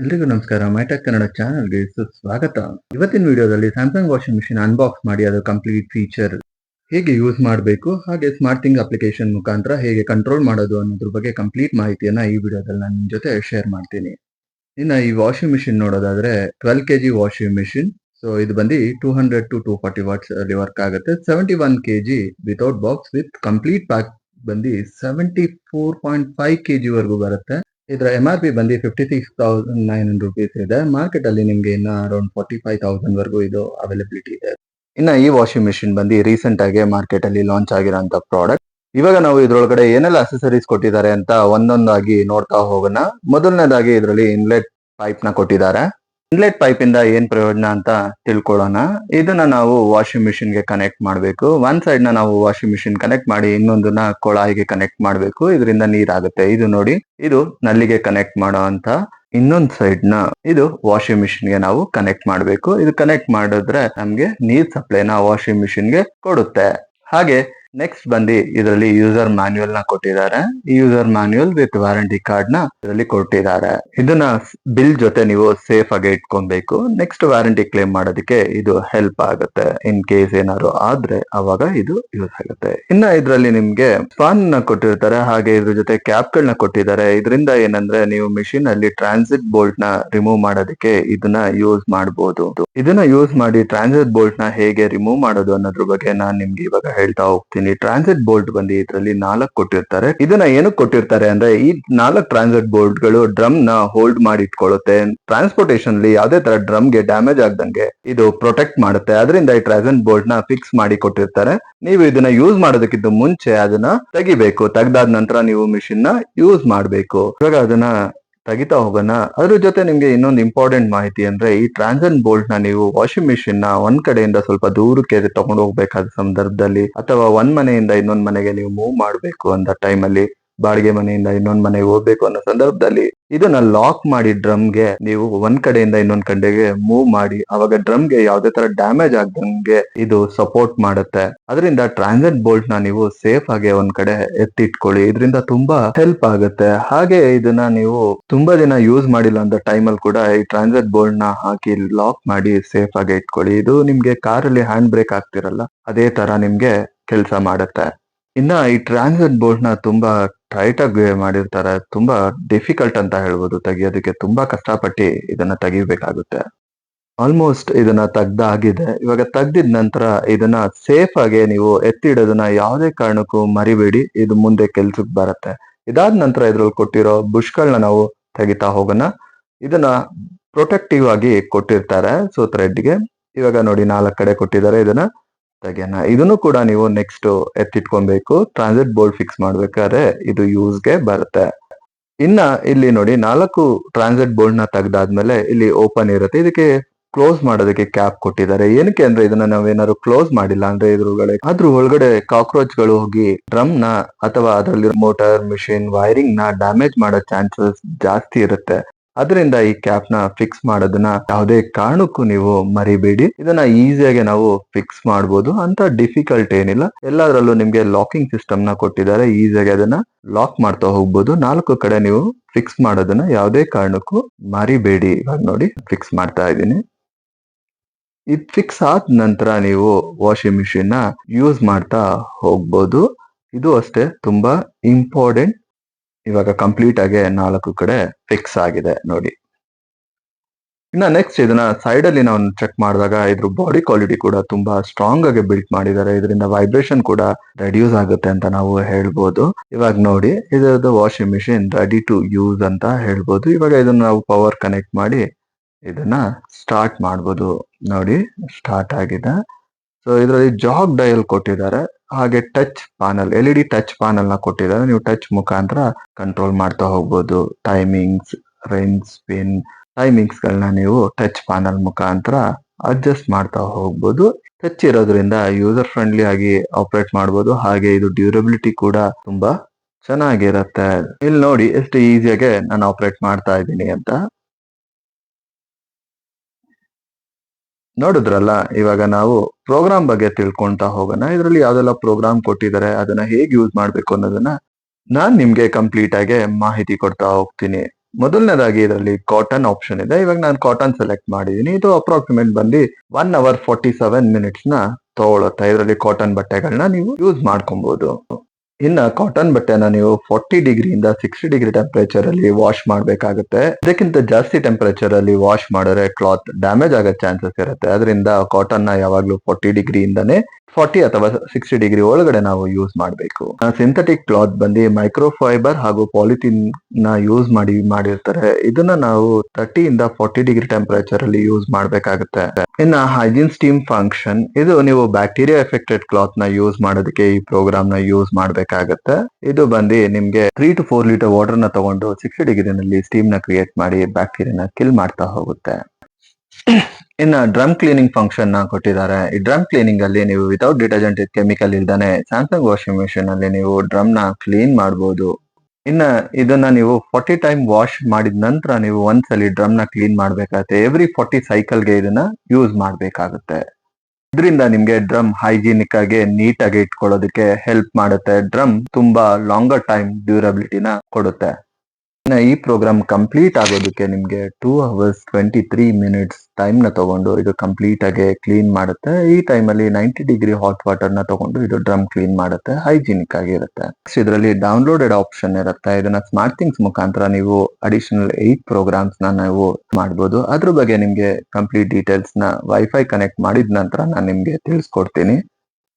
ಎಲ್ರಿಗೂ ನಮಸ್ಕಾರ. ಮೈಟೆಕ್ ಕನ್ನಡ ಚಾನಲ್ಗೆ ಸುಸ್ವಾಗತ ಇವತ್ತಿನ ವಿಡಿಯೋದಲ್ಲಿ ಸ್ಯಾಮ್ಸಂಗ್ ವಾಷಿಂಗ್ ಮಿಷಿನ್ ಅನ್ಬಾಕ್ಸ್ ಮಾಡಿ, ಅದು ಕಂಪ್ಲೀಟ್ ಫೀಚರ್ ಹೇಗೆ ಯೂಸ್ ಮಾಡಬೇಕು, ಹಾಗೆ ಸ್ಮಾರ್ಟ್ ಥಿಂಗ್ ಅಪ್ಲಿಕೇಶನ್ ಮುಖಾಂತರ ಹೇಗೆ ಕಂಟ್ರೋಲ್ ಮಾಡೋದು ಅನ್ನೋದ್ರ ಬಗ್ಗೆ ಕಂಪ್ಲೀಟ್ ಮಾಹಿತಿಯನ್ನ ಈ ವಿಡಿಯೋದಲ್ಲಿ ನಾನು ನಿಮ್ಮ ಜೊತೆ ಶೇರ್ ಮಾಡ್ತೀನಿ. ಇನ್ನು ಈ ವಾಷಿಂಗ್ ಮಿಷಿನ್ ನೋಡೋದಾದ್ರೆ twelve K G washing machine so ಇದು ಬಂದು two hundred to two forty watts ಅಲ್ಲಿ ವರ್ಕ್ ಆಗುತ್ತೆ. Seventy one K G without box with complete pack ಬಂದು seventy four point five K ಜಿವರೆಗೂ ಬರುತ್ತೆ. ಇದರ ಎಂ ಆರ್ ಪಿ ಬಂದು fifty six thousand nine hundred rupees ಇದೆ. Market ಅಲ್ಲಿ ನಿಮ್ಗೆ ಇನ್ನ ಅರೌಂಡ್ ಫೋರ್ಟಿ ಫೈವ್ ತೌಸಂಡ್ ವರೆಗೂ ಇದು ಅವೈಲಬಿಲಿಟಿ ಇದೆ. ಇನ್ನ ಈ ವಾಷಿಂಗ್ ಮಿಷಿನ್ ಬಂದು ರೀಸೆಂಟ್ ಆಗಿ ಮಾರ್ಕೆಟ್ ಅಲ್ಲಿ ಲಾಂಚ್ ಆಗಿರೋಂತ ಪ್ರಾಡಕ್ಟ್ ಇವಾಗ ನಾವು ಇದ್ರೊಳಗಡೆ ಏನೆಲ್ಲ ಅಸೆಸರೀಸ್ ಕೊಟ್ಟಿದ್ದಾರೆ ಅಂತ ಒಂದೊಂದಾಗಿ ನೋಡ್ತಾ ಹೋಗೋಣ. ಮೊದಲನೇದಾಗಿ ಇದರಲ್ಲಿ ಇನ್ಲೆಟ್ ಪೈಪ್ನ ಕೊಟ್ಟಿದ್ದಾರೆ. ಇನ್ಲೆಟ್ ಪೈಪ್ ಇಂದ ಏನ್ ಪ್ರಯೋಜನ ಅಂತ ತಿಳ್ಕೊಳ್ಳೋಣ. ಇದನ್ನ ನಾವು ವಾಷಿಂಗ್ ಮಿಷಿನ್ಗೆ ಕನೆಕ್ಟ್ ಮಾಡಬೇಕು. ಒಂದ್ ಸೈಡ್ನ ನಾವು ವಾಷಿಂಗ್ ಮಿಷಿನ್ ಕನೆಕ್ಟ್ ಮಾಡಿ ಇನ್ನೊಂದನ್ನ ಕೊಳಾಯಿಗೆ ಕನೆಕ್ಟ್ ಮಾಡಬೇಕು. ಇದರಿಂದ ನೀರಾಗುತ್ತೆ. ಇದು ನೋಡಿ, ಇದು ನಲ್ಲಿಗೆ ಕನೆಕ್ಟ್ ಮಾಡೋ ಅಂತ. ಇನ್ನೊಂದ್ ಸೈಡ್ನ ಇದು ವಾಷಿಂಗ್ ಮಿಷಿನ್ಗೆ ನಾವು ಕನೆಕ್ಟ್ ಮಾಡಬೇಕು. ಇದು ಕನೆಕ್ಟ್ ಮಾಡಿದ್ರೆ ನಮ್ಗೆ ನೀರ್ ಸಪ್ಲೈನ ವಾಷಿಂಗ್ ಮಿಷಿನ್ಗೆ ಕೊಡುತ್ತೆ. ಹಾಗೆ ನೆಕ್ಸ್ಟ್ ಬಂದು ಇದರಲ್ಲಿ ಯೂಸರ್ ಮ್ಯಾನ್ಯುಯಲ್ನ ಕೊಟ್ಟಿದ್ದಾರೆ. ಈ ಯೂಸರ್ ಮ್ಯಾನ್ಯುಯಲ್ ವಿತ್ ವಾರಂಟಿ ಕಾರ್ಡ್ನ ಇದರಲ್ಲಿ ಕೊಟ್ಟಿದ್ದಾರೆ. ಇದನ್ನ ಬಿಲ್ ಜೊತೆ ನೀವು ಸೇಫ್ ಆಗಿ ಇಟ್ಕೊಬೇಕು. ನೆಕ್ಸ್ಟ್ ವಾರಂಟಿ ಕ್ಲೇಮ್ ಮಾಡೋದಕ್ಕೆ ಇದು ಹೆಲ್ಪ್ ಆಗುತ್ತೆ. ಇನ್ ಕೇಸ್ ಏನಾದ್ರು ಆದ್ರೆ ಅವಾಗ ಇದು ಯೂಸ್ ಆಗುತ್ತೆ. ಇನ್ನ ಇದರಲ್ಲಿ ನಿಮ್ಗೆ ಫಾನ್ನ ಕೊಟ್ಟಿರ್ತಾರೆ. ಹಾಗೆ ಇದ್ರ ಜೊತೆ ಕ್ಯಾಪ್ ಗಳನ್ನ ಕೊಟ್ಟಿದ್ದಾರೆ. ಇದರಿಂದ ಏನಂದ್ರೆ ನೀವು ಮಿಷಿನ್ ಅಲ್ಲಿ ಟ್ರಾನ್ಸಿಟ್ ಬೋಲ್ಟ್ನ ರಿಮೂವ್ ಮಾಡೋದಕ್ಕೆ ಇದನ್ನ ಯೂಸ್ ಮಾಡಬಹುದು ಇದನ್ನ ಯೂಸ್ ಮಾಡಿ ಟ್ರಾನ್ಸಿಟ್ ಬೋಲ್ಟ್ನ ಹೇಗೆ ರಿಮೂವ್ ಮಾಡೋದು ಅನ್ನೋದ್ರ ಬಗ್ಗೆ ನಾನ್ ನಿಮ್ಗೆ ಇವಾಗ ಹೇಳ್ತಾ ಹೋಗ್ತೀನಿ. ಟ್ರಾನ್ಸಿಟ್ ಬೋಲ್ಟ್ ಬಂದು ಇದರಲ್ಲಿ ನಾಲ್ಕು ಕೊಟ್ಟಿರ್ತಾರೆ. ಇದನ್ನ ಏನಕ್ಕೆ ಕೊಟ್ಟಿರ್ತಾರೆ ಅಂದ್ರೆ ಈ ನಾಲ್ಕು ಟ್ರಾನ್ಸಿಟ್ ಬೋಲ್ಟ್ಗಳು ಡ್ರಮ್ನ ಹೋಲ್ಡ್ ಮಾಡಿ ಇಟ್ಕೊಳ್ಳುತ್ತೆ ಟ್ರಾನ್ಸ್ಪೋರ್ಟೇಷನ್ ಅಲ್ಲಿ ಯಾವ್ದೇ ತರ ಡ್ರಮ್ಗೆ ಡ್ಯಾಮೇಜ್ ಆಗದಂಗೆ ಇದು ಪ್ರೊಟೆಕ್ಟ್ ಮಾಡುತ್ತೆ. ಅದರಿಂದ ಈ ಟ್ರಾನ್ಸಿಟ್ ಬೋಲ್ಟ್ನ ಫಿಕ್ಸ್ ಮಾಡಿ ಕೊಟ್ಟಿರ್ತಾರೆ. ನೀವು ಇದನ್ನ ಯೂಸ್ ಮಾಡೋದಕ್ಕಿಂತ ಮುಂಚೆ ಅದನ್ನ ತೆಗಿಬೇಕು. ತೆಗ್ದಾದ ನಂತರ ನೀವು ಮಿಷಿನ್ನ ಯೂಸ್ ಮಾಡಬೇಕು. ಇವಾಗ ಅದನ್ನ ತೆಗಿತಾ ಹೋಗೋಣ. ಅದ್ರ ಜೊತೆ ನಿಮ್ಗೆ ಇನ್ನೊಂದು ಇಂಪಾರ್ಟೆಂಟ್ ಮಾಹಿತಿ ಅಂದ್ರೆ ಈ ಟ್ರಾನ್ಸನ್ ಬೋಲ್ಟ್ನ ನೀವು ವಾಷಿಂಗ್ ಮಿಷಿನ್ನ ಒಂದ್ ಕಡೆಯಿಂದ ಸ್ವಲ್ಪ ದೂರಕ್ಕೆ ತಗೊಂಡು ಹೋಗ್ಬೇಕಾದ ಸಂದರ್ಭದಲ್ಲಿ ಅಥವಾ ಒಂದ್ ಮನೆಯಿಂದ ಇನ್ನೊಂದ್ ಮನೆಗೆ ನೀವು ಮೂವ್ ಮಾಡ್ಬೇಕು ಅಂತ ಟೈಮ್ ಅಲ್ಲಿ ಬಾಡಿಗೆ ಮನೆಯಿಂದ ಇನ್ನೊಂದ್ ಮನೆಗೆ ಹೋಗ್ಬೇಕು ಅನ್ನೋ ಸಂದರ್ಭದಲ್ಲಿ ಇದನ್ನ ಲಾಕ್ ಮಾಡಿ ಡ್ರಮ್ಗೆ ನೀವು ಒಂದ್ ಕಡೆಯಿಂದ ಇನ್ನೊಂದ್ ಕಡೆಗೆ ಮೂವ್ ಮಾಡಿ, ಅವಾಗ ಡ್ರಮ್ಗೆ ಯಾವ್ದೇ ತರ ಡ್ಯಾಮೇಜ್ ಆಗ್ದಂಗೆ ಇದು ಸಪೋರ್ಟ್ ಮಾಡುತ್ತೆ. ಅದರಿಂದ ಟ್ರಾನ್ಸಿಟ್ ಬೋಲ್ಟ್ನ ನೀವು ಸೇಫ್ ಆಗಿ ಒಂದ್ ಕಡೆ ಎತ್ತಿಟ್ಕೊಳ್ಳಿ. ಇದರಿಂದ ತುಂಬಾ ಹೆಲ್ಪ್ ಆಗುತ್ತೆ. ಹಾಗೆ ಇದನ್ನ ನೀವು ತುಂಬಾ ದಿನ ಯೂಸ್ ಮಾಡಿಲ್ಲ ಅಂತ ಟೈಮ್ ಅಲ್ಲಿ ಕೂಡ ಈ ಟ್ರಾನ್ಸಿಟ್ ಬೋಲ್ಟ್ನ ಹಾಕಿ ಲಾಕ್ ಮಾಡಿ ಸೇಫ್ ಆಗಿ ಇಟ್ಕೊಳ್ಳಿ. ಇದು ನಿಮ್ಗೆ ಕಾರಲ್ಲಿ ಹ್ಯಾಂಡ್ ಬ್ರೇಕ್ ಆಗ್ತಿರಲ್ಲ ಅದೇ ತರ ನಿಮ್ಗೆ ಕೆಲಸ ಮಾಡುತ್ತೆ. ಇನ್ನ ಈ ಟ್ರಾನ್ಸಿಟ್ ಬೋಲ್ಟ್ನ ತುಂಬಾ ಟೈಟ್ ಆಗಿ ಮಾಡಿರ್ತಾರೆ, ತುಂಬಾ ಡಿಫಿಕಲ್ಟ್ ಅಂತ ಹೇಳ್ಬೋದು. ತೆಗಿಯೋದಕ್ಕೆ ತುಂಬಾ ಕಷ್ಟಪಟ್ಟು ಇದನ್ನ ತೆಗಿಬೇಕಾಗುತ್ತೆ. ಆಲ್ಮೋಸ್ಟ್ ಇದನ್ನ ತೆಗ್ದಾಗಿದೆ ಇವಾಗ ತೆಗ್ದಿದ ನಂತರ ಇದನ್ನ ಸೇಫ್ ಆಗಿ ನೀವು ಎತ್ತಿಡೋದನ್ನ ಯಾವುದೇ ಕಾರಣಕ್ಕೂ ಮರಿಬೇಡಿ. ಇದು ಮುಂದೆ ಕೆಲ್ಸಕ್ಕೆ ಬರುತ್ತೆ. ಇದಾದ ನಂತರ ಇದ್ರಲ್ಲಿ ಕೊಟ್ಟಿರೋ ಬುಷ್ಗಳನ್ನ ನಾವು ತೆಗಿತಾ ಹೋಗೋಣ. ಇದನ್ನ ಪ್ರೊಟೆಕ್ಟಿವ್ ಆಗಿ ಕೊಟ್ಟಿರ್ತಾರೆ. ಸೊ ಥ್ರೆಡ್ಗೆ ಇವಾಗ ನೋಡಿ ನಾಲ್ಕು ಕಡೆ ಕೊಟ್ಟಿದ್ದಾರೆ. ಇದನ್ನ ತೆಗೆಯೋಣ ಇದನ್ನು ಕೂಡ ನೀವು ನೆಕ್ಸ್ಟ್ ಎತ್ತಿಟ್ಕೊಬೇಕು. ಟ್ರಾನ್ಸಿಟ್ ಬೋರ್ಡ್ ಫಿಕ್ಸ್ ಮಾಡ್ಬೇಕಾದ್ರೆ ಇದು ಯೂಸ್ಗೆ ಬರುತ್ತೆ. ಇನ್ನ ಇಲ್ಲಿ ನೋಡಿ ನಾಲ್ಕು ಟ್ರಾನ್ಸಿಟ್ ಬೋರ್ಡ್ನ ತೆಗ್ದಾದ್ಮೇಲೆ ಇಲ್ಲಿ ಓಪನ್ ಇರುತ್ತೆ. ಇದಕ್ಕೆ ಕ್ಲೋಸ್ ಮಾಡೋದಕ್ಕೆ ಕ್ಯಾಪ್ ಕೊಟ್ಟಿದ್ದಾರೆ. ಏನಕ್ಕೆ ಅಂದ್ರೆ ಇದನ್ನ ನಾವೇನಾದ್ರು ಕ್ಲೋಸ್ ಮಾಡಿಲ್ಲ ಅಂದ್ರೆ ಇದ್ರೊಳಗಡೆ ಅದ್ರ ಒಳಗಡೆ ಕಾಕ್ರೋಚ್ಗಳು ಹೋಗಿ ಡ್ರಮ್ನ ಅಥವಾ ಅದರಲ್ಲಿ ಮೋಟಾರ್ ಮಿಷಿನ್ ವೈರಿಂಗ್ನ ಡ್ಯಾಮೇಜ್ ಮಾಡೋ ಚಾನ್ಸಸ್ ಜಾಸ್ತಿ ಇರುತ್ತೆ. ಅದರಿಂದ ಈ ಕ್ಯಾಪ್ನ ಫಿಕ್ಸ್ ಮಾಡೋದನ್ನ ಯಾವುದೇ ಕಾರಣಕ್ಕೂ ನೀವು ಮರಿಬೇಡಿ. ಇದನ್ನ ಈಸಿಯಾಗಿ ನಾವು ಫಿಕ್ಸ್ ಮಾಡಬಹುದು ಅಂತ ಡಿಫಿಕಲ್ಟ್ ಏನಿಲ್ಲ. ಎಲ್ಲದರಲ್ಲೂ ನಿಮ್ಗೆ ಲಾಕಿಂಗ್ ಸಿಸ್ಟಮ್ನ ಕೊಟ್ಟಿದ್ದಾರೆ. ಈಸಿಯಾಗಿ ಅದನ್ನ ಲಾಕ್ ಮಾಡ್ತಾ ಹೋಗ್ಬೋದು. ನಾಲ್ಕು ಕಡೆ ನೀವು ಫಿಕ್ಸ್ ಮಾಡೋದನ್ನ ಯಾವುದೇ ಕಾರಣಕ್ಕೂ ಮರಿಬೇಡಿ. ಇವಾಗ ನೋಡಿ ಫಿಕ್ಸ್ ಮಾಡ್ತಾ ಇದ್ದೀನಿ. ಇದು ಫಿಕ್ಸ್ ಆದ ನಂತರ ನೀವು ವಾಷಿಂಗ್ ಮಿಷಿನ್ನ ಯೂಸ್ ಮಾಡ್ತಾ ಹೋಗ್ಬೋದು. ಇದು ಅಷ್ಟೇ, ತುಂಬಾ ಇಂಪಾರ್ಟೆಂಟ್ ಇವಾಗ ಕಂಪ್ಲೀಟ್ ಆಗಿ ನಾಲ್ಕು ಕಡೆ ಫಿಕ್ಸ್ ಆಗಿದೆ ನೋಡಿ. ಇನ್ನ ನೆಕ್ಸ್ಟ್ ಇದನ್ನ ಸೈಡ್ ಅಲ್ಲಿ ನಾವು ಚೆಕ್ ಮಾಡಿದಾಗ ಇದ್ರ ಬಾಡಿ ಕ್ವಾಲಿಟಿ ಕೂಡ ತುಂಬಾ ಸ್ಟ್ರಾಂಗ್ ಆಗಿ ಬಿಲ್ಟ್ ಮಾಡಿದ್ದಾರೆ. ಇದರಿಂದ ವೈಬ್ರೇಷನ್ ಕೂಡ ರೆಡ್ಯೂಸ್ ಆಗುತ್ತೆ ಅಂತ ನಾವು ಹೇಳ್ಬೋದು. ಇವಾಗ ನೋಡಿ, ಇದರದ್ದು washing machine ready to use ಅಂತ ಹೇಳ್ಬೋದು. ಇವಾಗ ಇದನ್ನ ನಾವು ಪವರ್ ಕನೆಕ್ಟ್ ಮಾಡಿ ಇದನ್ನ ಸ್ಟಾರ್ಟ್ ಮಾಡ್ಬೋದು. ನೋಡಿ ಸ್ಟಾರ್ಟ್ ಆಗಿದೆ. ಸೊ ಇದರಲ್ಲಿ ಜಾಗ್ ಡಯಲ್ ಕೊಟ್ಟಿದ್ದಾರೆ. ಹಾಗೆ touch panel L E D touch ಪ್ಯಾನಲ್ನ ಕೊಟ್ಟಿದ್ದಾರೆ. ನೀವು ಟಚ್ ಮುಖಾಂತರ ಕಂಟ್ರೋಲ್ ಮಾಡ್ತಾ ಹೋಗ್ಬೋದು. ಟೈಮಿಂಗ್ಸ್ ರೇಂಜ್ ಸ್ಪಿನ್ ಟೈಮಿಂಗ್ಸ್ ಗಳನ್ನ ನೀವು ಟಚ್ ಪ್ಯಾನಲ್ ಮುಖಾಂತರ ಅಡ್ಜಸ್ಟ್ ಮಾಡ್ತಾ ಹೋಗ್ಬೋದು. ಟಚ್ ಇರೋದ್ರಿಂದ ಯೂಸರ್ ಫ್ರೆಂಡ್ಲಿ ಆಗಿ ಆಪರೇಟ್ ಮಾಡ್ಬೋದು. ಹಾಗೆ ಇದು ಡ್ಯೂರಬಿಲಿಟಿ ಕೂಡ ತುಂಬಾ ಚೆನ್ನಾಗಿರತ್ತೆ. ಇಲ್ಲಿ ನೋಡಿ, ಎಷ್ಟು ಈಸಿಯಾಗೆ ನಾನು ಆಪರೇಟ್ ಮಾಡ್ತಾ ಇದ್ದೀನಿ ಅಂತ. ನೋಡಿದ್ರಲ್ಲ, ಇವಾಗ ನಾವು ಪ್ರೋಗ್ರಾಮ್ ಬಗ್ಗೆ ತಿಳ್ಕೊಂತಾ ಹೋಗೋಣ. ಇದರಲ್ಲಿ ಯಾವ್ದೆಲ್ಲ ಪ್ರೋಗ್ರಾಮ್ ಕೊಟ್ಟಿದ್ದಾರೆ ಅದನ್ನ ಹೇಗೆ ಯೂಸ್ ಮಾಡ್ಬೇಕು ಅನ್ನೋದನ್ನ ನಾನ್ ನಿಮ್ಗೆ ಕಂಪ್ಲೀಟ್ ಆಗಿ ಮಾಹಿತಿ ಕೊಡ್ತಾ ಹೋಗ್ತೀನಿ. ಮೊದಲನೇದಾಗಿ ಇದರಲ್ಲಿ ಕಾಟನ್ ಆಪ್ಷನ್ ಇದೆ. ಇವಾಗ ನಾನು ಕಾಟನ್ ಸೆಲೆಕ್ಟ್ ಮಾಡಿದೀನಿ. ಇದು ಅಪ್ರಾಕ್ಸಿಮೇಟ್ ಬಂದು ಒನ್ ಅವರ್ ಫೋರ್ಟಿ ಸೆವೆನ್ ಮಿನಿಟ್ಸ್ನ ತಗೊಳುತ್ತೆ ಇದರಲ್ಲಿ ಕಾಟನ್ ಬಟ್ಟೆಗಳನ್ನ ನೀವು ಯೂಸ್ ಮಾಡ್ಕೊಬಹುದು ಇನ್ನ ಕಾಟನ್ ಬಟ್ಟೆನ ನೀವು ಫಾರ್ಟಿ ಡಿಗ್ರಿಯಿಂದ ಸಿಕ್ಸ್ಟಿ ಡಿಗ್ರಿ ಟೆಂಪರೇಚರ್ ಅಲ್ಲಿ ವಾಶ್ ಮಾಡಬೇಕಾಗುತ್ತೆ. ಇದಕ್ಕಿಂತ ಜಾಸ್ತಿ ಟೆಂಪರೇಚರ್ ಅಲ್ಲಿ ವಾಶ್ ಮಾಡಿದ್ರೆ ಕ್ಲಾತ್ ಡ್ಯಾಮೇಜ್ ಆಗೋ ಚಾನ್ಸಸ್ ಇರುತ್ತೆ. ಅದರಿಂದ ಕಾಟನ್ನ ಯಾವಾಗ್ಲೂ ಫಾರ್ಟಿ ಡಿಗ್ರಿಯಿಂದನೇ ಫಾರ್ಟಿ ಅಥವಾ ಸಿಕ್ಸ್ಟಿ ಡಿಗ್ರಿ ಒಳಗಡೆ ನಾವು ಯೂಸ್ ಮಾಡಬೇಕು. ಸಿಂಥೆಟಿಕ್ ಕ್ಲಾತ್ ಬಂದು ಮೈಕ್ರೋಫೈಬರ್ ಹಾಗೂ ಪಾಲಿಥಿನ್ನ ಯೂಸ್ ಮಾಡಿ, ಮಾಡಿರ್ತಾರೆ. ಇದನ್ನ ನಾವು ತರ್ಟಿ ಇಂದ ಫಾರ್ಟಿ ಡಿಗ್ರಿ ಟೆಂಪರೇಚರ್ ಅಲ್ಲಿ ಯೂಸ್ ಮಾಡಬೇಕಾಗುತ್ತೆ. ಇನ್ನ ಹೈಜಿನ್ ಸ್ಟೀಮ್ ಫಂಕ್ಷನ್ ಇದು ನೀವು ಬ್ಯಾಕ್ಟೀರಿಯಾ ಎಫೆಕ್ಟೆಡ್ ಕ್ಲಾತ್ನ ಯೂಸ್ ಮಾಡೋದಕ್ಕೆ ಈ ಪ್ರೋಗ್ರಾಮ್ನ ಯೂಸ್ ಮಾಡಬೇಕಾಗುತ್ತೆ. ಇದು ಬಂದು ನಿಮ್ಗೆ ತ್ರೀ ಟು ಫೋರ್ ಲೀಟರ್ ವಾಟರ್ನ ತಗೊಂಡು ಸಿಕ್ಸ್ಟಿ ಡಿಗ್ರಿನಲ್ಲಿ ಸ್ಟೀಮ್ನ ಕ್ರಿಯೇಟ್ ಮಾಡಿ ಬ್ಯಾಕ್ಟೀರಿಯಾನ ಕಿಲ್ ಮಾಡ್ತಾ ಹೋಗುತ್ತೆ. ಇನ್ನ ಡ್ರಮ್ ಕ್ಲೀನಿಂಗ್ ಫಂಕ್ಷನ್ ಕೊಟ್ಟಿದ್ದಾರೆ. ಈ ಡ್ರಮ್ ಕ್ಲೀನಿಂಗ್ ಅಲ್ಲಿ ನೀವು ವಿತೌಟ್ ಡಿಟರ್ಜೆಂಟ್ ಕೆಮಿಕಲ್ ಇಲ್ದಾನೆ ಸ್ಯಾಮ್ಸಂಗ್ ವಾಷಿಂಗ್ ಮೆಷಿನ್ ಅಲ್ಲಿ ನೀವು ಡ್ರಮ್ನ ಕ್ಲೀನ್ ಮಾಡಬಹುದು ಇನ್ನ ಇದನ್ನ ನೀವು ಫಾರ್ಟಿ ಟೈಮ್ ವಾಶ್ ಮಾಡಿದ ನಂತರ ನೀವು ಒಂದ್ಸಲಿ ಡ್ರಮ್ನ ಕ್ಲೀನ್ ಮಾಡ್ಬೇಕಾಗತ್ತೆ. ಎವ್ರಿ ಫಾರ್ಟಿ ಸೈಕಲ್ಗೆ ಇದನ್ನ ಯೂಸ್ ಮಾಡಬೇಕಾಗುತ್ತೆ. ಇದರಿಂದ ನಿಮ್ಗೆ ಡ್ರಮ್ ಹೈಜೀನಿಕ್ ಆಗಿ ನೀಟ್ ಇಟ್ಕೊಳ್ಳೋದಕ್ಕೆ ಹೆಲ್ಪ್ ಮಾಡುತ್ತೆ. ಡ್ರಮ್ ತುಂಬಾ ಲಾಂಗರ್ ಟೈಮ್ ಡ್ಯೂರಬಿಲಿಟಿನ ಕೊಡುತ್ತೆ. ಇನ್ನ ಈ ಪ್ರೋಗ್ರಾಮ್ ಕಂಪ್ಲೀಟ್ ಆಗೋದಕ್ಕೆ ನಿಮ್ಗೆ two hours twenty three minutes ಟೈಮ್ನ ತಗೊಂಡು ಇದು ಕಂಪ್ಲೀಟ್ ಆಗಿ ಕ್ಲೀನ್ ಮಾಡುತ್ತೆ. ಈ ಟೈಮ್ ಅಲ್ಲಿ ನೈಂಟಿ ಡಿಗ್ರಿ ಹಾಟ್ ವಾಟರ್ನ ತಗೊಂಡು ಇದು ಡ್ರಮ್ ಕ್ಲೀನ್ ಮಾಡುತ್ತೆ. ಹೈಜಿನಿಕ್ ಆಗಿರುತ್ತೆ ಇದರಲ್ಲಿ ಡೌನ್ಲೋಡೆಡ್ ಆಪ್ಷನ್ ಇರುತ್ತೆ. ಇದನ್ನ ಸ್ಮಾರ್ಟ್ ಥಿಂಗ್ಸ್ ಮುಖಾಂತರ ನೀವು ಅಡಿಷನಲ್ ಏಟ್ ಪ್ರೋಗ್ರಾಮ್ಸ್ನ ನೀವು ಮಾಡಬಹುದು ಅದ್ರ ಬಗ್ಗೆ ನಿಮ್ಗೆ ಕಂಪ್ಲೀಟ್ ಡೀಟೇಲ್ಸ್ನ ವೈಫೈ ಕನೆಕ್ಟ್ ಮಾಡಿದ ನಂತರ ನಾನು ನಿಮ್ಗೆ ತಿಳಿಸ್ಕೊಡ್ತೀನಿ.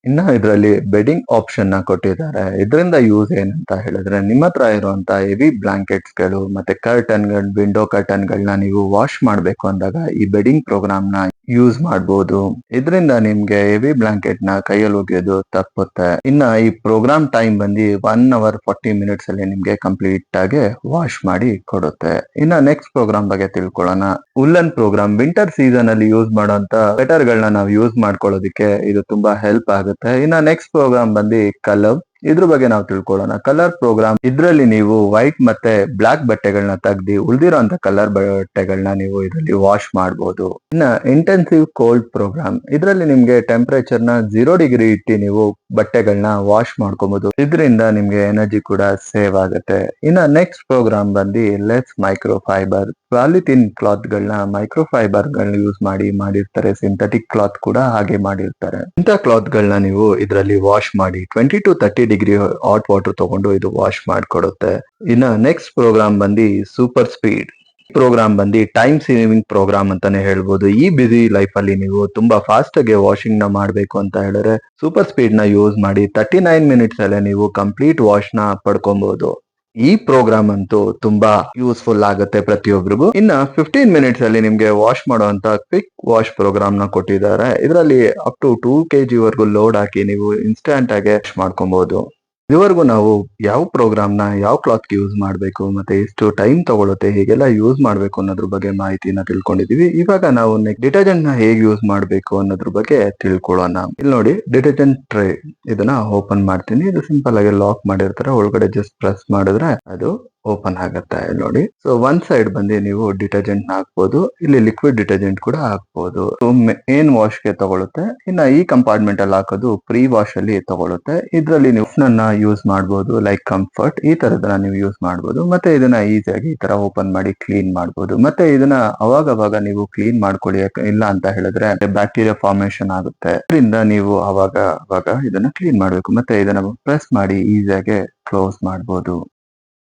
ಇನ್ನ ಇದರಲ್ಲಿ ಬೆಡ್ಡಿಂಗ್ ಆಪ್ಷನ್ನ ಕೊಟ್ಟಿದ್ದಾರೆ. ಇದರಿಂದ ಯೂಸ್ ಏನಂತ ಹೇಳಿದ್ರೆ ನಿಮ್ಮ ಹತ್ರ ಇರುವಂತ ಹೆವಿ ಬ್ಲಾಂಕೆಟ್ಸ್ಗಳು ಮತ್ತೆ ಕರ್ಟನ್ಗಳು ವಿಂಡೋ ಕರ್ಟನ್ ಗಳನ್ನ ನೀವು ವಾಶ್ ಮಾಡಬೇಕು ಅಂದಾಗ ಈ ಬೆಡ್ಡಿಂಗ್ ಪ್ರೋಗ್ರಾಮ್ನ ಯೂಸ್ ಮಾಡಬಹುದು ಇದರಿಂದ ನಿಮ್ಗೆ ಹೆವಿ ಬ್ಲಾಂಕೆಟ್ನ ಕೈಯಲ್ಲಿ ಒಗೆಯೋದು ತಪ್ಪುತ್ತೆ. ಇನ್ನ ಈ ಪ್ರೋಗ್ರಾಮ್ ಟೈಮ್ ಬಂದು ಒನ್ ಅವರ್ ಫಾರ್ಟಿ ಮಿನಿಟ್ಸ್ ಅಲ್ಲಿ ನಿಮ್ಗೆ ಕಂಪ್ಲೀಟ್ ಆಗಿ ವಾಶ್ ಮಾಡಿ ಕೊಡುತ್ತೆ. ಇನ್ನ ನೆಕ್ಸ್ಟ್ ಪ್ರೋಗ್ರಾಮ್ ಬಗ್ಗೆ ತಿಳ್ಕೊಳ್ಳೋಣ. ಉಲ್ಲನ್ ಪ್ರೋಗ್ರಾಮ್ ವಿಂಟರ್ ಸೀಸನ್ ಅಲ್ಲಿ ಯೂಸ್ ಮಾಡುವಂತ ಸ್ವೆಟರ್ ಗಳನ್ನ ನಾವು ಯೂಸ್ ಮಾಡ್ಕೊಳ್ಳೋದಕ್ಕೆ ಇದು ತುಂಬಾ ಹೆಲ್ಪ್ ಆಗುತ್ತೆ. ಇನ್ನ ನೆಕ್ಸ್ಟ್ ಪ್ರೋಗ್ರಾಮ್ ಬಂದು ಕಲರ್ ಇದ್ರ ಬಗ್ಗೆ ನಾವು ತಿಳ್ಕೊಳ್ಳೋಣ. ಕಲರ್ ಪ್ರೋಗ್ರಾಮ್ ಇದ್ರಲ್ಲಿ ನೀವು ವೈಟ್ ಮತ್ತೆ ಬ್ಲಾಕ್ ಬಟ್ಟೆಗಳನ್ನ ತೆಗ್ದಿ ಉಳಿದಿರೋಂತ ಕಲರ್ ಬಟ್ಟೆಗಳನ್ನ ನೀವು ಇದರಲ್ಲಿ ವಾಶ್ ಮಾಡಬಹುದು ಇನ್ನ ಇಂಟೆನ್ಸಿವ್ ಕೋಲ್ಡ್ ಪ್ರೋಗ್ರಾಮ್ ಇದರಲ್ಲಿ ನಿಮ್ಗೆ ಟೆಂಪರೇಚರ್ನ ಜೀರೋ ಡಿಗ್ರಿ ಇಟ್ಟು ನೀವು ಬಟ್ಟೆಗಳನ್ನ ವಾಶ್ ಮಾಡ್ಕೊಬಹುದು ಇದರಿಂದ ನಿಮ್ಗೆ ಎನರ್ಜಿ ಕೂಡ ಸೇವ್ ಆಗುತ್ತೆ. ಇನ್ನ ನೆಕ್ಸ್ಟ್ ಪ್ರೋಗ್ರಾಮ್ ಬಂದು less micro fibre polythene cloth ಗಳನ್ನ ಮೈಕ್ರೋ ಫೈಬರ್ ಗಳನ್ನ ಯೂಸ್ ಮಾಡಿ ಮಾಡಿರ್ತಾರೆ. ಸಿಂಥೆಟಿಕ್ ಕ್ಲಾತ್ ಕೂಡ ಹಾಗೆ ಮಾಡಿರ್ತಾರೆ. ಇಂಥ ಕ್ಲಾತ್ ಗಳನ್ನ ನೀವು ಇದರಲ್ಲಿ ವಾಶ್ ಮಾಡಿ twenty to thirty degree hot water ತಗೊಂಡು ಇದು ವಾಶ್ ಮಾಡಿಕೊಡುತ್ತೆ. ಇನ್ನ ನೆಕ್ಸ್ಟ್ ಪ್ರೋಗ್ರಾಮ್ ಬಂದು ಸೂಪರ್ ಸ್ಪೀಡ್ ಪ್ರೋಗ್ರಾಮ್ ಬಂದು ಟೈಮ್ ಸೇವಿಂಗ್ ಪ್ರೋಗ್ರಾಮ್ ಅಂತಾನೆ ಹೇಳ್ಬೋದು. ಈ ಬ್ಯುಸಿ ಲೈಫ್ ಅಲ್ಲಿ ನೀವು ತುಂಬಾ ಫಾಸ್ಟ್ ಆಗಿ ವಾಷಿಂಗ್ನ ಮಾಡ್ಬೇಕು ಅಂತ ಹೇಳಿದ್ರೆ ಸೂಪರ್ ಸ್ಪೀಡ್ನ ಯೂಸ್ ಮಾಡಿ ತರ್ಟಿ ನೈನ್ ಮಿನಿಟ್ಸ್ ಅಲ್ಲೇ ನೀವು ಕಂಪ್ಲೀಟ್ ವಾಶ್ನ ಪಡ್ಕೊಬಹುದು ಈ ಪ್ರೋಗ್ರಾಮ್ ಅಂತೂ ತುಂಬಾ ಯೂಸ್ಫುಲ್ ಆಗುತ್ತೆ ಪ್ರತಿಯೊಬ್ಬರಿಗೂ ಇನ್ನ ಫಿಫ್ಟೀನ್ ಮಿನಿಟ್ಸ್ ಅಲ್ಲಿ ನಿಮ್ಗೆ ವಾಶ್ ಮಾಡುವಂತ ಕ್ವಿಕ್ ವಾಶ್ ಪ್ರೋಗ್ರಾಮ್ನ ಕೊಟ್ಟಿದ್ದಾರೆ. ಇದರಲ್ಲಿ up to two K G ವರೆಗೂ ಲೋಡ್ ಹಾಕಿ ನೀವು ಇನ್ಸ್ಟಂಟ್ ಆಗಿ ವಾಶ್ ಮಾಡ್ಕೊಬಹುದು ಇದುವರೆಗೂ ನಾವು ಯಾವ ಪ್ರೋಗ್ರಾಮ್ನ ಯಾವ ಕ್ಲಾತ್ ಯೂಸ್ ಮಾಡಬೇಕು, ಮತ್ತೆ ಎಷ್ಟು ಟೈಮ್ ತಗೊಳುತ್ತೆ, ಹೀಗೆಲ್ಲ ಯೂಸ್ ಮಾಡಬೇಕು ಅನ್ನೋದ್ರ ಬಗ್ಗೆ ಮಾಹಿತಿನ ತಿಳ್ಕೊಂಡಿದೀವಿ. ಇವಾಗ ನಾವು ಡಿಟರ್ಜೆಂಟ್ನ ಹೇಗೆ ಯೂಸ್ ಮಾಡಬೇಕು ಅನ್ನೋದ್ರ ಬಗ್ಗೆ ತಿಳ್ಕೊಳ್ಳೋಣ. ಇಲ್ಲಿ ನೋಡಿ ಡಿಟರ್ಜೆಂಟ್ ಟ್ರೇ ಇದನ್ನ ಓಪನ್ ಮಾಡ್ತೀನಿ. ಇದು ಸಿಂಪಲ್ ಆಗಿ ಲಾಕ್ ಮಾಡಿರ್ತಾರೆ. ಒಳಗಡೆ ಜಸ್ಟ್ ಪ್ರೆಸ್ ಮಾಡಿದ್ರೆ ಅದು ಓಪನ್ ಆಗುತ್ತೆ ನೋಡಿ. ಸೊ ಒನ್ ಸೈಡ್ ಬಂದು ನೀವು ಡಿಟರ್ಜೆಂಟ್ ಹಾಕ್ಬೋದು, ಇಲ್ಲಿ ಲಿಕ್ವಿಡ್ ಡಿಟರ್ಜೆಂಟ್ ಕೂಡ ಹಾಕ್ಬೋದು. ಮೇನ್ ವಾಶ್ಗೆ ತಗೊಳುತ್ತೆ. ಇನ್ನ ಈ ಕಂಪಾರ್ಟ್ಮೆಂಟ್ ಅಲ್ಲಿ ಹಾಕೋದು ಪ್ರೀ ವಾಶ್ ಅಲ್ಲಿ ತಗೊಳುತ್ತೆ. ಇದ್ರಲ್ಲಿ ನೀವು ನನ್ನ ಯೂಸ್ ಮಾಡಬಹುದು ಲೈಕ್ ಕಂಫರ್ಟ್ ಈ ತರದನ್ನ ನೀವು ಯೂಸ್ ಮಾಡಬಹುದು ಮತ್ತೆ ಇದನ್ನ ಈಸಿಯಾಗಿ ಈ ತರ ಓಪನ್ ಮಾಡಿ ಕ್ಲೀನ್ ಮಾಡಬಹುದು ಮತ್ತೆ ಇದನ್ನ ಅವಾಗ ಅವಾಗ ನೀವು ಕ್ಲೀನ್ ಮಾಡ್ಕೊಳ್ಳಿ ಇಲ್ಲ ಅಂತ ಹೇಳಿದ್ರೆ ಬ್ಯಾಕ್ಟೀರಿಯಾ ಫಾರ್ಮೇಶನ್ ಆಗುತ್ತೆ. ಇದರಿಂದ ನೀವು ಅವಾಗ ಅವಾಗ ಇದನ್ನ ಕ್ಲೀನ್ ಮಾಡಬೇಕು. ಮತ್ತೆ ಇದನ್ನ ಪ್ರೆಸ್ ಮಾಡಿ ಈಸಿಯಾಗಿ ಕ್ಲೋಸ್ ಮಾಡಬಹುದು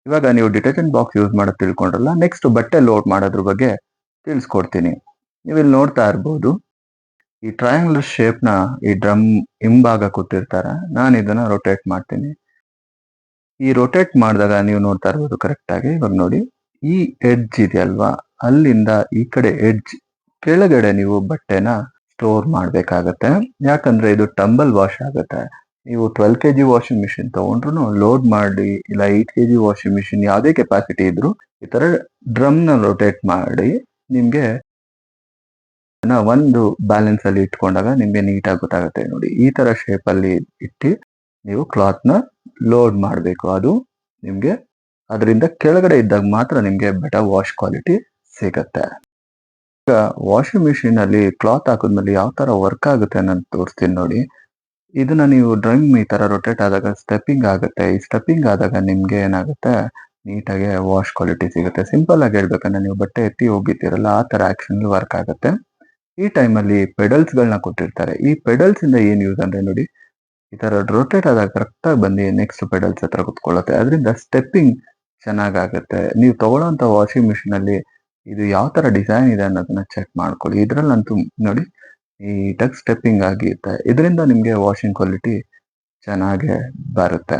ಇವಾಗ ನೀವು ಡಿಟರ್ಜೆಂಟ್ ಬಾಕ್ಸ್ ಯೂಸ್ ಮಾಡೋದು ತಿಳ್ಕೊಂಡ್ರಲ್ಲ ನೆಕ್ಸ್ಟ್ ಬಟ್ಟೆ ಲೋಡ್ ಮಾಡೋದ್ರ ಬಗ್ಗೆ ತಿಳಿಸ್ಕೊಡ್ತೀನಿ. ನೀವು ಇಲ್ಲಿ ನೋಡ್ತಾ ಇರ್ಬೋದು, ಈ ಟ್ರಯಾಂಗ್ಲರ್ ಶೇಪ್ನ ಈ ಡ್ರಮ್ ಹಿಂಭಾಗ ಕೊಟ್ಟಿರ್ತಾರೆ ನಾನು ಇದನ್ನ ರೊಟೇಟ್ ಮಾಡ್ತೀನಿ. ಈ ರೊಟೇಟ್ ಮಾಡಿದಾಗ ನೀವು ನೋಡ್ತಾ ಇರ್ಬೋದು ಕರೆಕ್ಟಾಗಿ ಇವಾಗ ನೋಡಿ, ಈ ಎಡ್ಜ್ ಇದೆಯಲ್ವಾ? ಅಲ್ಲಿಂದ ಈ ಕಡೆ ಎಡ್ಜ್ ಕೆಳಗಡೆ ನೀವು ಬಟ್ಟೆನ ಸ್ಟೋರ್ ಮಾಡಬೇಕಾಗತ್ತೆ. ಯಾಕಂದ್ರೆ ಇದು ಟಂಬಲ್ ವಾಶ್ ಆಗುತ್ತೆ. ನೀವು twelve K G washing machine ತಗೊಂಡ್ರು ಲೋಡ್ ಮಾಡಿ ಇಲ್ಲ eight K G washing machine ಯಾವುದೇ ಕೆಪಾಸಿಟಿ ಇದ್ರು ಈ ತರ ಡ್ರಮ್ನ ರೊಟೇಟ್ ಮಾಡಿ ನಿಮ್ಗೆ ಒಂದು ಬ್ಯಾಲೆನ್ಸ್ ಅಲ್ಲಿ ಇಟ್ಕೊಂಡಾಗ ನಿಮ್ಗೆ ನೀಟಾಗಿ ಗೊತ್ತಾಗುತ್ತೆ ನೋಡಿ. ಈ ತರ ಶೇಪ್ ಅಲ್ಲಿ ಇಟ್ಟು ನೀವು ಕ್ಲಾತ್ನ ಲೋಡ್ ಮಾಡಬೇಕು. ಅದು ನಿಮ್ಗೆ ಅದರಿಂದ ಕೆಳಗಡೆ ಇದ್ದಾಗ ಮಾತ್ರ ನಿಮ್ಗೆ ಬೆಟರ್ ವಾಶ್ ಕ್ವಾಲಿಟಿ ಸಿಗತ್ತೆ. ಈಗ ವಾಷಿಂಗ್ ಮಿಷಿನ್ ಅಲ್ಲಿ ಕ್ಲಾತ್ ಹಾಕಿದ್ಮೇಲೆ ಯಾವ ತರ ವರ್ಕ್ ಆಗುತ್ತೆ ನಾನು ತೋರಿಸ್ತೀನಿ ನೋಡಿ. ಇದನ್ನ ನೀವು ಡ್ರಾಯಿಂಗ್ ಈ ತರ ರೊಟೇಟ್ ಆದಾಗ ಸ್ಟೆಪ್ಪಿಂಗ್ ಆಗುತ್ತೆ. ಈ ಸ್ಟೆಪ್ಪಿಂಗ್ ಆದಾಗ ನಿಮ್ಗೆ ಏನಾಗುತ್ತೆ? ನೀಟಾಗಿ ವಾಶ್ ಕ್ವಾಲಿಟಿ ಸಿಗುತ್ತೆ. ಸಿಂಪಲ್ ಆಗಿ ಹೇಳ್ಬೇಕಂದ್ರೆ ನೀವು ಬಟ್ಟೆ ಎತ್ತಿ ಹೋಗಿರ್ತೀರಲ್ಲ ಆ ತರ ಆಕ್ಷನ್ ವರ್ಕ್ ಆಗುತ್ತೆ. ಈ ಟೈಮಲ್ಲಿ ಪೆಡಲ್ಸ್ ಗಳನ್ನ ಕೊಟ್ಟಿರ್ತಾರೆ. ಈ ಪೆಡಲ್ಸ್ ಇಂದ ಏನ್ ಯೂಸ್ ಅಂದ್ರೆ ನೋಡಿ, ಈ ತರ ರೊಟೇಟ್ ಆದಾಗ ಕರೆಕ್ಟ್ ಆಗಿ ಬಂದು ನೆಕ್ಸ್ಟ್ ಪೆಡಲ್ಸ್ ಹತ್ರ ಕುತ್ಕೊಳ್ಳುತ್ತೆ. ಅದರಿಂದ ಸ್ಟೆಪ್ಪಿಂಗ್ ಚೆನ್ನಾಗಾಗುತ್ತೆ ನೀವು ತಗೊಳ್ಳೋಂತ ವಾಷಿಂಗ್ ಮಿಷಿನ್ ಅಲ್ಲಿ ಇದು ಯಾವ ತರ ಡಿಸೈನ್ ಇದೆ ಅನ್ನೋದನ್ನ ಚೆಕ್ ಮಾಡ್ಕೊಳ್ಳಿ. ಇದ್ರಲ್ಲಂತೂ ನೋಡಿ ನೀಟಾಗಿ ಸ್ಟೆಪ್ಪಿಂಗ್ ಆಗಿರುತ್ತೆ ಇದರಿಂದ ನಿಮಗೆ ವಾಷಿಂಗ್ ಕ್ವಾಲಿಟಿ ಚೆನ್ನಾಗೆ ಬರುತ್ತೆ.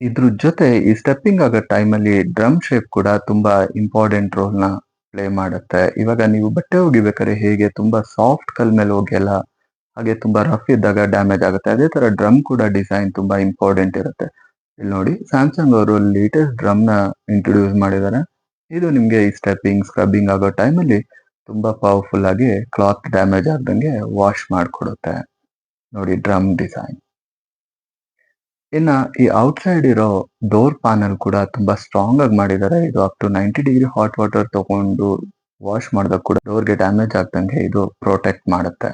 ಇದ್ರ ಜೊತೆ ಈ ಸ್ಟೆಪ್ಪಿಂಗ್ ಆಗೋ ಟೈಮಲ್ಲಿ ಡ್ರಮ್ ಶೇಪ್ ಕೂಡ ತುಂಬಾ ಇಂಪಾರ್ಟೆಂಟ್ ರೋಲ್ನ ಪ್ಲೇ ಮಾಡುತ್ತೆ. ಇವಾಗ ನೀವು ಬಟ್ಟೆ ಒಗಿಬೇಕಾದ್ರೆ ಹೇಗೆ ತುಂಬಾ ಸಾಫ್ಟ್ ಕಲ್ ಮೇಲೆ ಹೋಗಿಲ್ಲ ಹಾಗೆ ತುಂಬಾ ರಫ್ ಇದ್ದಾಗ ಡ್ಯಾಮೇಜ್ ಆಗುತ್ತೆ. ಅದೇ ತರ ಡ್ರಮ್ ಕೂಡ ಡಿಸೈನ್ ತುಂಬಾ ಇಂಪಾರ್ಟೆಂಟ್ ಇರುತ್ತೆ. ಇಲ್ಲಿ ನೋಡಿ ಸ್ಯಾಮ್ಸಂಗ್ ಅವರು ಲೇಟೆಸ್ಟ್ ಡ್ರಮ್ನ ಇಂಟ್ರೊಡ್ಯೂಸ್ ಮಾಡಿದ್ದಾರೆ ಇದು ನಿಮಗೆ ಈ ಸ್ಟೆಪ್ಪಿಂಗ್ ಸ್ಕ್ರಬ್ಬಿಂಗ್ ಆಗೋ ಟೈಮಲ್ಲಿ ತುಂಬಾ ಪವರ್ಫುಲ್ ಆಗಿ ಕ್ಲಾತ್ ಡ್ಯಾಮೇಜ್ ಆಗ್ದಂಗೆ ವಾಶ್ ಮಾಡಿಕೊಡುತ್ತೆ. ನೋಡಿ ಡ್ರಮ್ ಡಿಸೈನ್ ಇನ್ನ ಈ ಔಟ್ ಸೈಡ್ ಇರೋ ಡೋರ್ ಪ್ಯಾನಲ್ ಕೂಡ ತುಂಬಾ ಸ್ಟ್ರಾಂಗ್ ಆಗಿ ಮಾಡಿದ್ದಾರೆ ಇದು up to ninety degree hot water ತಗೊಂಡು ವಾಶ್ ಮಾಡಿದಾಗ ಕೂಡ ಡೋರ್ಗೆ ಡ್ಯಾಮೇಜ್ ಆಗ್ದಂಗೆ ಇದು ಪ್ರೊಟೆಕ್ಟ್ ಮಾಡುತ್ತೆ.